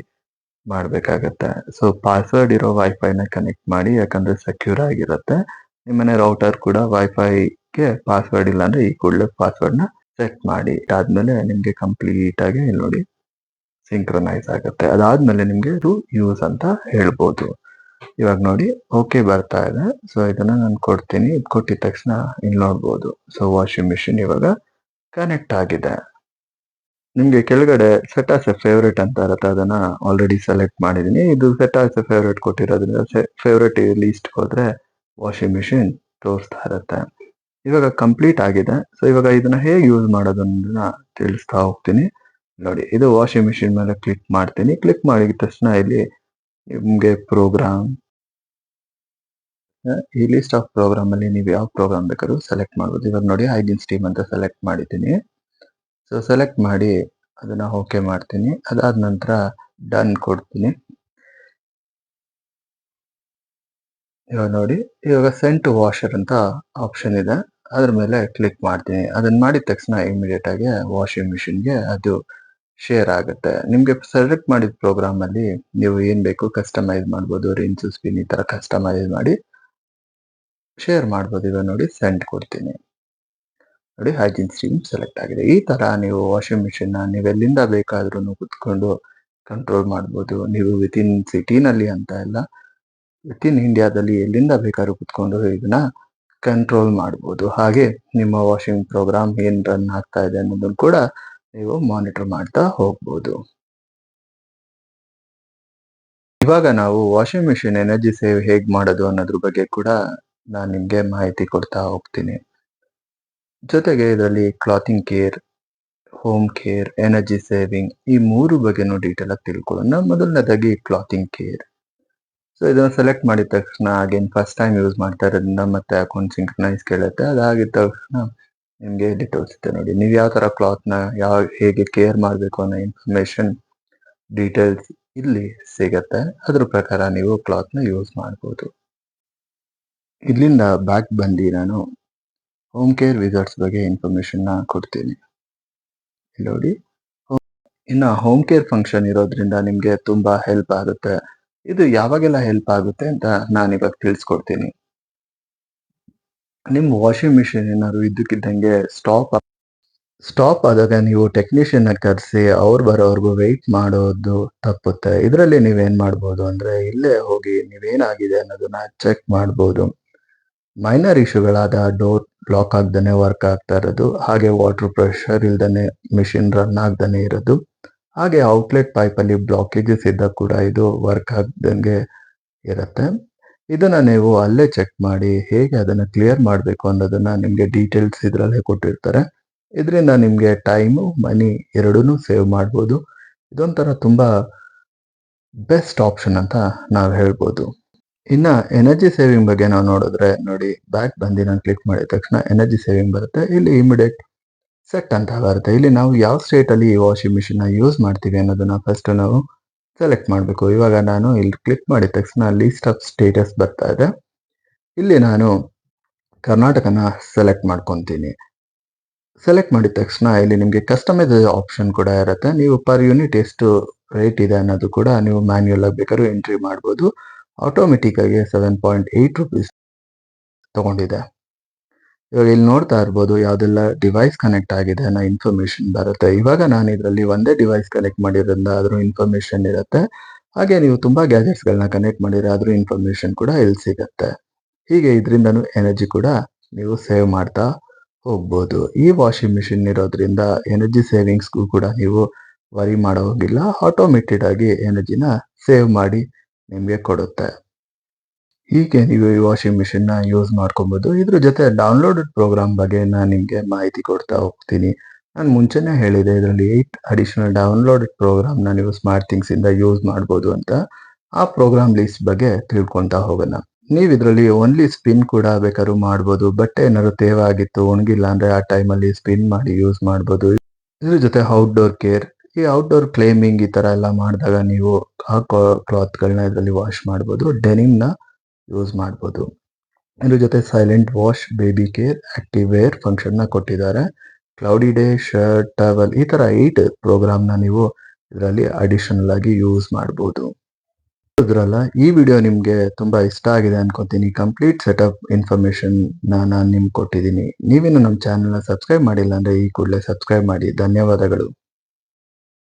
ಮಾಡಬೇಕಾಗತ್ತೆ. ಸೊ ಪಾಸ್ವರ್ಡ್ ಇರೋ ವೈಫೈ ನ ಕನೆಕ್ಟ್ ಮಾಡಿ, ಯಾಕಂದ್ರೆ ಸೆಕ್ಯೂರ್ ಆಗಿರುತ್ತೆ. ನಿಮ್ಮನೆ ರೌಟರ್ ಕೂಡ ವೈಫೈಗೆ ಪಾಸ್ವರ್ಡ್ ಇಲ್ಲಾಂದ್ರೆ ಈ ಕೂಡಲೇ ಪಾಸ್ವರ್ಡ್ನ ಸೆಟ್ ಮಾಡಿ ಆದ್ಮೇಲೆ ನಿಮ್ಗೆ ಕಂಪ್ಲೀಟ್ ಆಗಿ ಇಲ್ಲಿ ನೋಡಿ ಸಿಂಕ್ರನೈಸ್ ಆಗುತ್ತೆ. ಅದಾದ್ಮೇಲೆ ನಿಮ್ಗೆ ಇದು ಯೂಸ್ ಅಂತ ಹೇಳ್ಬೋದು. ಇವಾಗ ನೋಡಿ ಓಕೆ ಬರ್ತಾ ಇದೆ. ಸೊ ಇದನ್ನ ನಾನು ಕೊಡ್ತೀನಿ. ಇದು ಕೊಟ್ಟಿದ ತಕ್ಷಣ ಇಲ್ಲಿ ನೋಡ್ಬೋದು. ಸೊ ವಾಷಿಂಗ್ ಮಿಷಿನ್ ಇವಾಗ ಕನೆಕ್ಟ್ ಆಗಿದೆ. ನಿಮ್ಗೆ ಕೆಳಗಡೆ ಸೆಟ್ ಆಸ್ ಎ ಫೇವ್ರೇಟ್ ಅಂತ ಇರುತ್ತೆ. ಅದನ್ನ ಆಲ್ರೆಡಿ ಸೆಲೆಕ್ಟ್ ಮಾಡಿದೀನಿ. ಇದು ಸೆಟ್ ಆಸ್ ಎ ಫೇವ್ರೇಟ್ ಕೊಟ್ಟಿರೋದ್ರಿಂದ ಫೇವ್ರೇಟ್ ಲೀಸ್ಟ್ ಹೋದ್ರೆ ವಾಷಿಂಗ್ ಮಿಷಿನ್ ತೋರಿಸ್ತಾ ಇರುತ್ತೆ. ಇವಾಗ ಕಂಪ್ಲೀಟ್ ಆಗಿದೆ. ಸೊ ಇವಾಗ ಇದನ್ನ ಹೇಗೆ ಯೂಸ್ ಮಾಡೋದನ್ನ ತಿಳಿಸ್ತಾ ಹೋಗ್ತೀನಿ. ನೋಡಿ, ಇದು ವಾಷಿಂಗ್ ಮಿಷಿನ್ ಮೇಲೆ ಕ್ಲಿಕ್ ಮಾಡ್ತೀನಿ. ಕ್ಲಿಕ್ ಮಾಡಿದ ತಕ್ಷಣ ಇಲ್ಲಿ ನಿಮ್ಗೆ ಪ್ರೋಗ್ರಾಮ್ ಈ ಲಿಸ್ಟ್ ಆಫ್ ಪ್ರೋಗ್ರಾಮ್ ಅಲ್ಲಿ ನೀವು ಯಾವ ಪ್ರೋಗ್ರಾಮ್ ಬೇಕಾದ್ರೂ ಸೆಲೆಕ್ಟ್ ಮಾಡ್ಬೋದು. ಇವಾಗ ನೋಡಿ ಹೈಜಿನ್ ಸ್ಟೀಮ್ ಅಂತ ಸೆಲೆಕ್ಟ್ ಮಾಡಿದ್ದೀನಿ. ಸೊ ಸೆಲೆಕ್ಟ್ ಮಾಡಿ ಅದನ್ನ ಓಕೆ ಮಾಡ್ತೀನಿ. ಅದಾದ ನಂತರ ಡನ್ ಕೊಡ್ತೀನಿ. ಇವಾಗ ನೋಡಿ, ಇವಾಗ ಸೆಂಟ್ ವಾಷರ್ ಅಂತ ಆಪ್ಷನ್ ಇದೆ. ಅದ್ರ ಮೇಲೆ ಕ್ಲಿಕ್ ಮಾಡ್ತೀನಿ. ಅದನ್ನ ಮಾಡಿದ ತಕ್ಷಣ ಇಮಿಡಿಯೇಟ್ ಆಗಿ ವಾಷಿಂಗ್ ಮಿಷಿನ್ಗೆ ಅದು ಶೇರ್ ಆಗುತ್ತೆ. ನಿಮ್ಗೆ ಸೆಲೆಕ್ಟ್ ಮಾಡಿದ ಪ್ರೋಗ್ರಾಮ್ ಅಲ್ಲಿ ನೀವು ಏನ್ ಬೇಕು ಕಸ್ಟಮೈಸ್ ಮಾಡ್ಬೋದು ರಿನ್ಸು ಸ್ಪಿನ್ ಈ ತರ ಕಸ್ಟಮೈಸ್ ಮಾಡಿ ಶೇರ್ ಮಾಡ್ಬೋದು. ಇವಾಗ ನೋಡಿ ಸೆಂಡ್ ಕೊಡ್ತೀನಿ. ನೋಡಿ ಹೈಜಿನ್ ಸ್ಟ್ರೀಮ್ ಸೆಲೆಕ್ಟ್ ಆಗಿದೆ. ಈ ತರ ನೀವು ವಾಷಿಂಗ್ ಮಿಷಿನ್ನ ನೀವು ಎಲ್ಲಿಂದ ಬೇಕಾದ್ರೂ ಕುತ್ಕೊಂಡು ಕಂಟ್ರೋಲ್ ಮಾಡ್ಬೋದು. ನೀವು ವಿತಿನ್ ಸಿಟಿನಲ್ಲಿ ಅಂತ ಎಲ್ಲ ವಿತ್ ಇನ್ ಇಂಡಿಯಾದಲ್ಲಿ ಎಲ್ಲಿಂದ ಬೇಕಾದ್ರೂ ಕುತ್ಕೊಂಡು ಇದನ್ನ ಕಂಟ್ರೋಲ್ ಮಾಡ್ಬೋದು. ಹಾಗೆ ನಿಮ್ಮ ವಾಷಿಂಗ್ ಪ್ರೋಗ್ರಾಮ್ ಏನ್ ರನ್ ಆಗ್ತಾ ಇದೆ ಅನ್ನೋದನ್ನು ಕೂಡ ನೀವು ಮಾನಿಟರ್ ಮಾಡ್ತಾ ಹೋಗ್ಬೋದು. ಇವಾಗ ನಾವು ವಾಷಿಂಗ್ ಮಿಷಿನ್ ಎನರ್ಜಿ ಸೇವ್ ಹೇಗ್ ಮಾಡೋದು ಅನ್ನೋದ್ರ ಬಗ್ಗೆ ಕೂಡ ನಾನು ನಿಮಗೆ ಮಾಹಿತಿ ಕೊಡ್ತಾ ಹೋಗ್ತೀನಿ. ಜೊತೆಗೆ ಇದರಲ್ಲಿ clothing care home care energy saving ಈ ಮೂರು ಬಗ್ಗೆನೂ ಡೀಟೇಲ್ ಆಗಿ ತಿಳ್ಕೊಳ್ಳೋಣ. ಮೊದಲನೇದಾಗಿ ಕ್ಲಾತಿಂಗ್ ಕೇರ್ ಸೊ ಇದನ್ನ ಸೆಲೆಕ್ಟ್ ಮಾಡಿದ ತಕ್ಷಣ ಅಗೇನ್ ಫಸ್ಟ್ ಟೈಮ್ ಯೂಸ್ ಮಾಡ್ತಾ ಇರೋದ್ರಿಂದ ಮತ್ತೆ ಅಕೌಂಟ್ ಸಿಂಕ್ರನೈಸ್ ಕೇಳುತ್ತೆ. ಅದಾಗಿದ್ದ ತಕ್ಷಣ ನಿಮ್ಗೆ ಇಲ್ಲಿ ತೋರಿಸುತ್ತೆ ನೋಡಿ. ನೀವು ಯಾವ ತರ ಕ್ಲಾತ್ನ, ಯಾವ, ಹೇಗೆ ಕೇರ್ ಮಾಡಬೇಕು ಅನ್ನೋ ಇನ್ಫಾರ್ಮೇಶನ್ ಡೀಟೇಲ್ಸ್ ಇಲ್ಲಿ ಸಿಗತ್ತೆ. ಅದ್ರ ಪ್ರಕಾರ ನೀವು ಕ್ಲಾತ್ನ ಯೂಸ್ ಮಾಡ್ಬೋದು. ಇಲ್ಲಿಂದ ಬ್ಯಾಕ್ ಬಂದು ನಾನು ಹೋಮ್ ಕೇರ್ ವಿಸರ್ಟ್ಸ್ ಬಗ್ಗೆ ಇನ್ಫಾರ್ಮೇಶನ್ನ ಕೊಡ್ತೀನಿ. ನೋಡಿ. ಇನ್ನ ಹೋಮ್ ಕೇರ್ ಫಂಕ್ಷನ್ ಇರೋದ್ರಿಂದ ನಿಮಗೆ ತುಂಬಾ ಹೆಲ್ಪ್ ಆಗುತ್ತೆ. ಇದು ಯಾವಾಗೆಲ್ಲ ಹೆಲ್ಪ್ ಆಗುತ್ತೆ ಅಂತ ನಾನು ಇವಾಗ ತಿಳಿಸ್ಕೊಡ್ತೀನಿ. ನಿಮ್ಮ ವಾಷಿಂಗ್ ಮಿಷಿನ್ ಏನಾದ್ರು ಇದ್ದಕ್ಕಿದ್ದಂಗೆ ಸ್ಟಾಪ್ ಸ್ಟಾಪ್ ಆದಾಗ ನೀವು ಟೆಕ್ನಿಷಿಯನ್ ಕರೆಸಿ, ಅವ್ರು ಬರೋವರೆಗೂ ವೆಯ್ಟ್ ಮಾಡೋದು ತಪ್ಪುತ್ತೆ. ಇದರಲ್ಲಿ ನೀವೇನ್ ಮಾಡ್ಬೋದು ಅಂದ್ರೆ ಇಲ್ಲೇ ಹೋಗಿ ನೀವೇನಾಗಿದೆ ಅನ್ನೋದನ್ನ ಚೆಕ್ ಮಾಡ್ಬೋದು. ಮೈನರ್ ಇಶ್ಯೂಗಳಾದ ಡೋರ್ ಬ್ಲಾಕ್ ಆಗ್ದಾನೆ ವರ್ಕ್ ಆಗ್ತಾ ಇರೋದು, ಹಾಗೆ ವಾಟರ್ ಪ್ರೆಷರ್ ಇಲ್ದೇ ಮಿಷಿನ್ ರನ್ ಆಗ್ದಾನೆ ಇರೋದು. ಹಾಗೆ ಔಟ್ಲೆಟ್ ಪೈಪ್ ಅಲ್ಲಿ ಬ್ಲಾಕೇಜಸ್ ಇದ್ದ ಕೂಡ ಇದು ವರ್ಕ್ ಆಗ್ದಂಗೆ ಇರುತ್ತೆ. ಇದನ್ನ ನೀವು ಅಲ್ಲೇ ಚೆಕ್ ಮಾಡಿ ಹೇಗೆ ಅದನ್ನ ಕ್ಲಿಯರ್ ಮಾಡಬೇಕು ಅನ್ನೋದನ್ನ ನಿಮ್ಗೆ ಡೀಟೇಲ್ಸ್ ಇದ್ರಲ್ಲೇ ಕೊಟ್ಟಿರ್ತಾರೆ. ಇದರಿಂದ ನಿಮ್ಗೆ ಟೈಮು ಮನಿ ಎರಡೂ ಸೇವ್ ಮಾಡ್ಬೋದು. ಇದೊಂಥರ ತುಂಬಾ ಬೆಸ್ಟ್ ಆಪ್ಷನ್ ಅಂತ ನಾವು ಹೇಳ್ಬೋದು. ಇನ್ನ ಎನರ್ಜಿ ಸೇವಿಂಗ್ ಬಗ್ಗೆ ನಾವು ನೋಡಿದ್ರೆ ನೋಡಿ ಬ್ಯಾಕ್ ಬಂದು ನಾನು ಕ್ಲಿಕ್ ಮಾಡಿದ ತಕ್ಷಣ ಎನರ್ಜಿ ಸೇವಿಂಗ್ ಬರುತ್ತೆ. ಇಲ್ಲಿ ಇಮಿಡಿಯೇಟ್ ಸೆಟ್ ಅಂತ ಬರುತ್ತೆ. ಇಲ್ಲಿ ನಾವು ಯಾವ ಸ್ಟೇಟಲ್ಲಿ ಈ ವಾಷಿಂಗ್ ಮಿಷಿನ್ನ ಯೂಸ್ ಮಾಡ್ತೀವಿ ಅನ್ನೋದನ್ನು ಫಸ್ಟ್ ನಾವು ಸೆಲೆಕ್ಟ್ ಮಾಡಬೇಕು. ಇವಾಗ ನಾನು ಇಲ್ಲಿ ಕ್ಲಿಕ್ ಮಾಡಿದ ತಕ್ಷಣ ಲೀಸ್ಟ್ ಆಫ್ ಸ್ಟೇಟಸ್ ಬರ್ತಾ ಇದೆ. ಇಲ್ಲಿ ನಾನು ಕರ್ನಾಟಕನ ಸೆಲೆಕ್ಟ್ ಮಾಡ್ಕೊತೀನಿ. ಸೆಲೆಕ್ಟ್ ಮಾಡಿದ ತಕ್ಷಣ ಇಲ್ಲಿ ನಿಮಗೆ ಕಸ್ಟಮೈಸ್ ಆಪ್ಷನ್ ಕೂಡ ಇರುತ್ತೆ. ನೀವು ಪರ್ ಯೂನಿಟ್ ಎಷ್ಟು ರೇಟ್ ಇದೆ ಅನ್ನೋದು ಕೂಡ ನೀವು ಮ್ಯಾನ್ಯಲ್ ಆಗಿ ಬೇಕಾದ್ರೂ ಎಂಟ್ರಿ ಮಾಡ್ಬೋದು. ಆಟೋಮೆಟಿಕ್ ಆಗಿ ಸೆವೆನ್ ಪಾಯಿಂಟ್ ಏಯ್ಟ್ ರುಪೀಸ್ ತಗೊಂಡಿದೆ. ಇವಾಗ ಇಲ್ಲಿ ನೋಡ್ತಾ ಇರ್ಬೋದು ಯಾವ್ದೆಲ್ಲ ಡಿವೈಸ್ ಕನೆಕ್ಟ್ ಆಗಿದೆ ಅನ್ನೋ ಇನ್ಫಾರ್ಮೇಶನ್ ಬರುತ್ತೆ. ಇವಾಗ ನಾನು ಇದರಲ್ಲಿ ಒಂದೇ ಡಿವೈಸ್ ಕನೆಕ್ಟ್ ಮಾಡಿರೋದ್ರಿಂದ ಅದ್ರ ಇನ್ಫಾರ್ಮೇಶನ್ ಇರುತ್ತೆ. ಹಾಗೆ ನೀವು ತುಂಬಾ ಗ್ಯಾಜೆಟ್ಸ್ ಗಳನ್ನ ಕನೆಕ್ಟ್ ಮಾಡಿದ್ರೆ ಅದ್ರ ಇನ್ಫಾರ್ಮೇಶನ್ ಕೂಡ ಇಲ್ಲಿ ಸಿಗುತ್ತೆ. ಹೀಗೆ ಇದರಿಂದನೂ ಎನರ್ಜಿ ಕೂಡ ನೀವು ಸೇವ್ ಮಾಡ್ತಾ ಹೋಗ್ಬೋದು. ಈ ವಾಷಿಂಗ್ ಮಿಷಿನ್ ಇರೋದ್ರಿಂದ ಎನರ್ಜಿ ಸೇವಿಂಗ್ಸ್ಗೂ ಕೂಡ ನೀವು ವರಿ ಮಾಡೋ ಹೋಗಿಲ್ಲ. ಆಟೋಮೇಟೆಡ್ ಆಗಿ ಎನರ್ಜಿನ ಸೇವ್ ಮಾಡಿ ನಿಮಗೆ ಕೊಡುತ್ತೆ. ಹೀಗೆ ನೀವು ಈ ವಾಷಿಂಗ್ ಮಿಷಿನ್ನ ಯೂಸ್ ಮಾಡ್ಕೊಬೋದು. ಇದ್ರ ಜೊತೆ ಡೌನ್ಲೋಡೆಡ್ ಪ್ರೋಗ್ರಾಮ್ ಬಗ್ಗೆ ನಾನು ನಿಮ್ಗೆ ಮಾಹಿತಿ ಕೊಡ್ತಾ ಹೋಗ್ತೀನಿ. ನಾನು ಮುಂಚೆನೆ ಹೇಳಿದೆ, ಇದರಲ್ಲಿ ಏಟ್ ಅಡಿಷನಲ್ ಡೌನ್ಲೋಡೆಡ್ ಪ್ರೋಗ್ರಾಮ್ನ ನೀವು ಸ್ಮಾರ್ಟ್ ಥಿಂಗ್ಸ್ ಇಂದ ಯೂಸ್ ಮಾಡ್ಬೋದು ಅಂತ. ಆ ಪ್ರೋಗ್ರಾಮ್ ಲಿಸ್ಟ್ ಬಗ್ಗೆ ತಿಳ್ಕೊತಾ ಹೋಗೋಣ. ನೀವು ಇದರಲ್ಲಿ ಓನ್ಲಿ ಸ್ಪಿನ್ ಕೂಡ ಬೇಕಾದ್ರೂ ಮಾಡ್ಬೋದು. ಬಟ್ಟೆ ಏನಾದ್ರು ತೇವ ಆಗಿತ್ತು ಒಣಗಿಲ್ಲ ಅಂದ್ರೆ ಆ ಟೈಮಲ್ಲಿ ಸ್ಪಿನ್ ಮಾಡಿ ಯೂಸ್ ಮಾಡ್ಬೋದು. ಇದ್ರ ಜೊತೆ ಔಟ್ಡೋರ್ ಕೇರ್ ಈ ಔಟ್ಡೋರ್ ಕ್ಲೇಮಿಂಗ್ ಈ ತರ ಎಲ್ಲ ಮಾಡಿದಾಗ ನೀವು ಆ ಕ್ಲಾತ್ ಗಳನ್ನ ಇದರಲ್ಲಿ ವಾಶ್ ಮಾಡ್ಬೋದು. ಡೆನಿಮ್ನ ಯೂಸ್ ಮಾಡ್ಬೋದು. ಇದ್ರ ಜೊತೆ silent wash baby care active wear ಫಂಕ್ಷನ್ನ ಕೊಟ್ಟಿದ್ದಾರೆ. ಕ್ಲೌಡಿ ಡೇ ಶರ್ಟ್ ಟವಲ್ ಈ ತರ ಏಟ್ ಪ್ರೋಗ್ರಾಮ್ನ ನೀವು ಇದರಲ್ಲಿ ಅಡಿಷನಲ್ ಆಗಿ ಯೂಸ್ ಮಾಡ್ಬೋದು. ಇದ್ರಲ್ಲ ಈ ವಿಡಿಯೋ ನಿಮ್ಗೆ ತುಂಬಾ ಇಷ್ಟ ಆಗಿದೆ ಅನ್ಕೋತೀನಿ. ಕಂಪ್ಲೀಟ್ ಸೆಟಪ್ ಇನ್ಫಾರ್ಮೇಶನ್ ನಾನು ನಿಮ್ಗೆ ಕೊಟ್ಟಿದ್ದೀನಿ. ನೀವೇನು ನಮ್ಮ ಚಾನಲ್ನ ಸಬ್ಸ್ಕ್ರೈಬ್ ಮಾಡಿಲ್ಲ ಅಂದ್ರೆ ಈ ಕೂಡಲೇ ಸಬ್ಸ್ಕ್ರೈಬ್ ಮಾಡಿ. ಧನ್ಯವಾದಗಳು.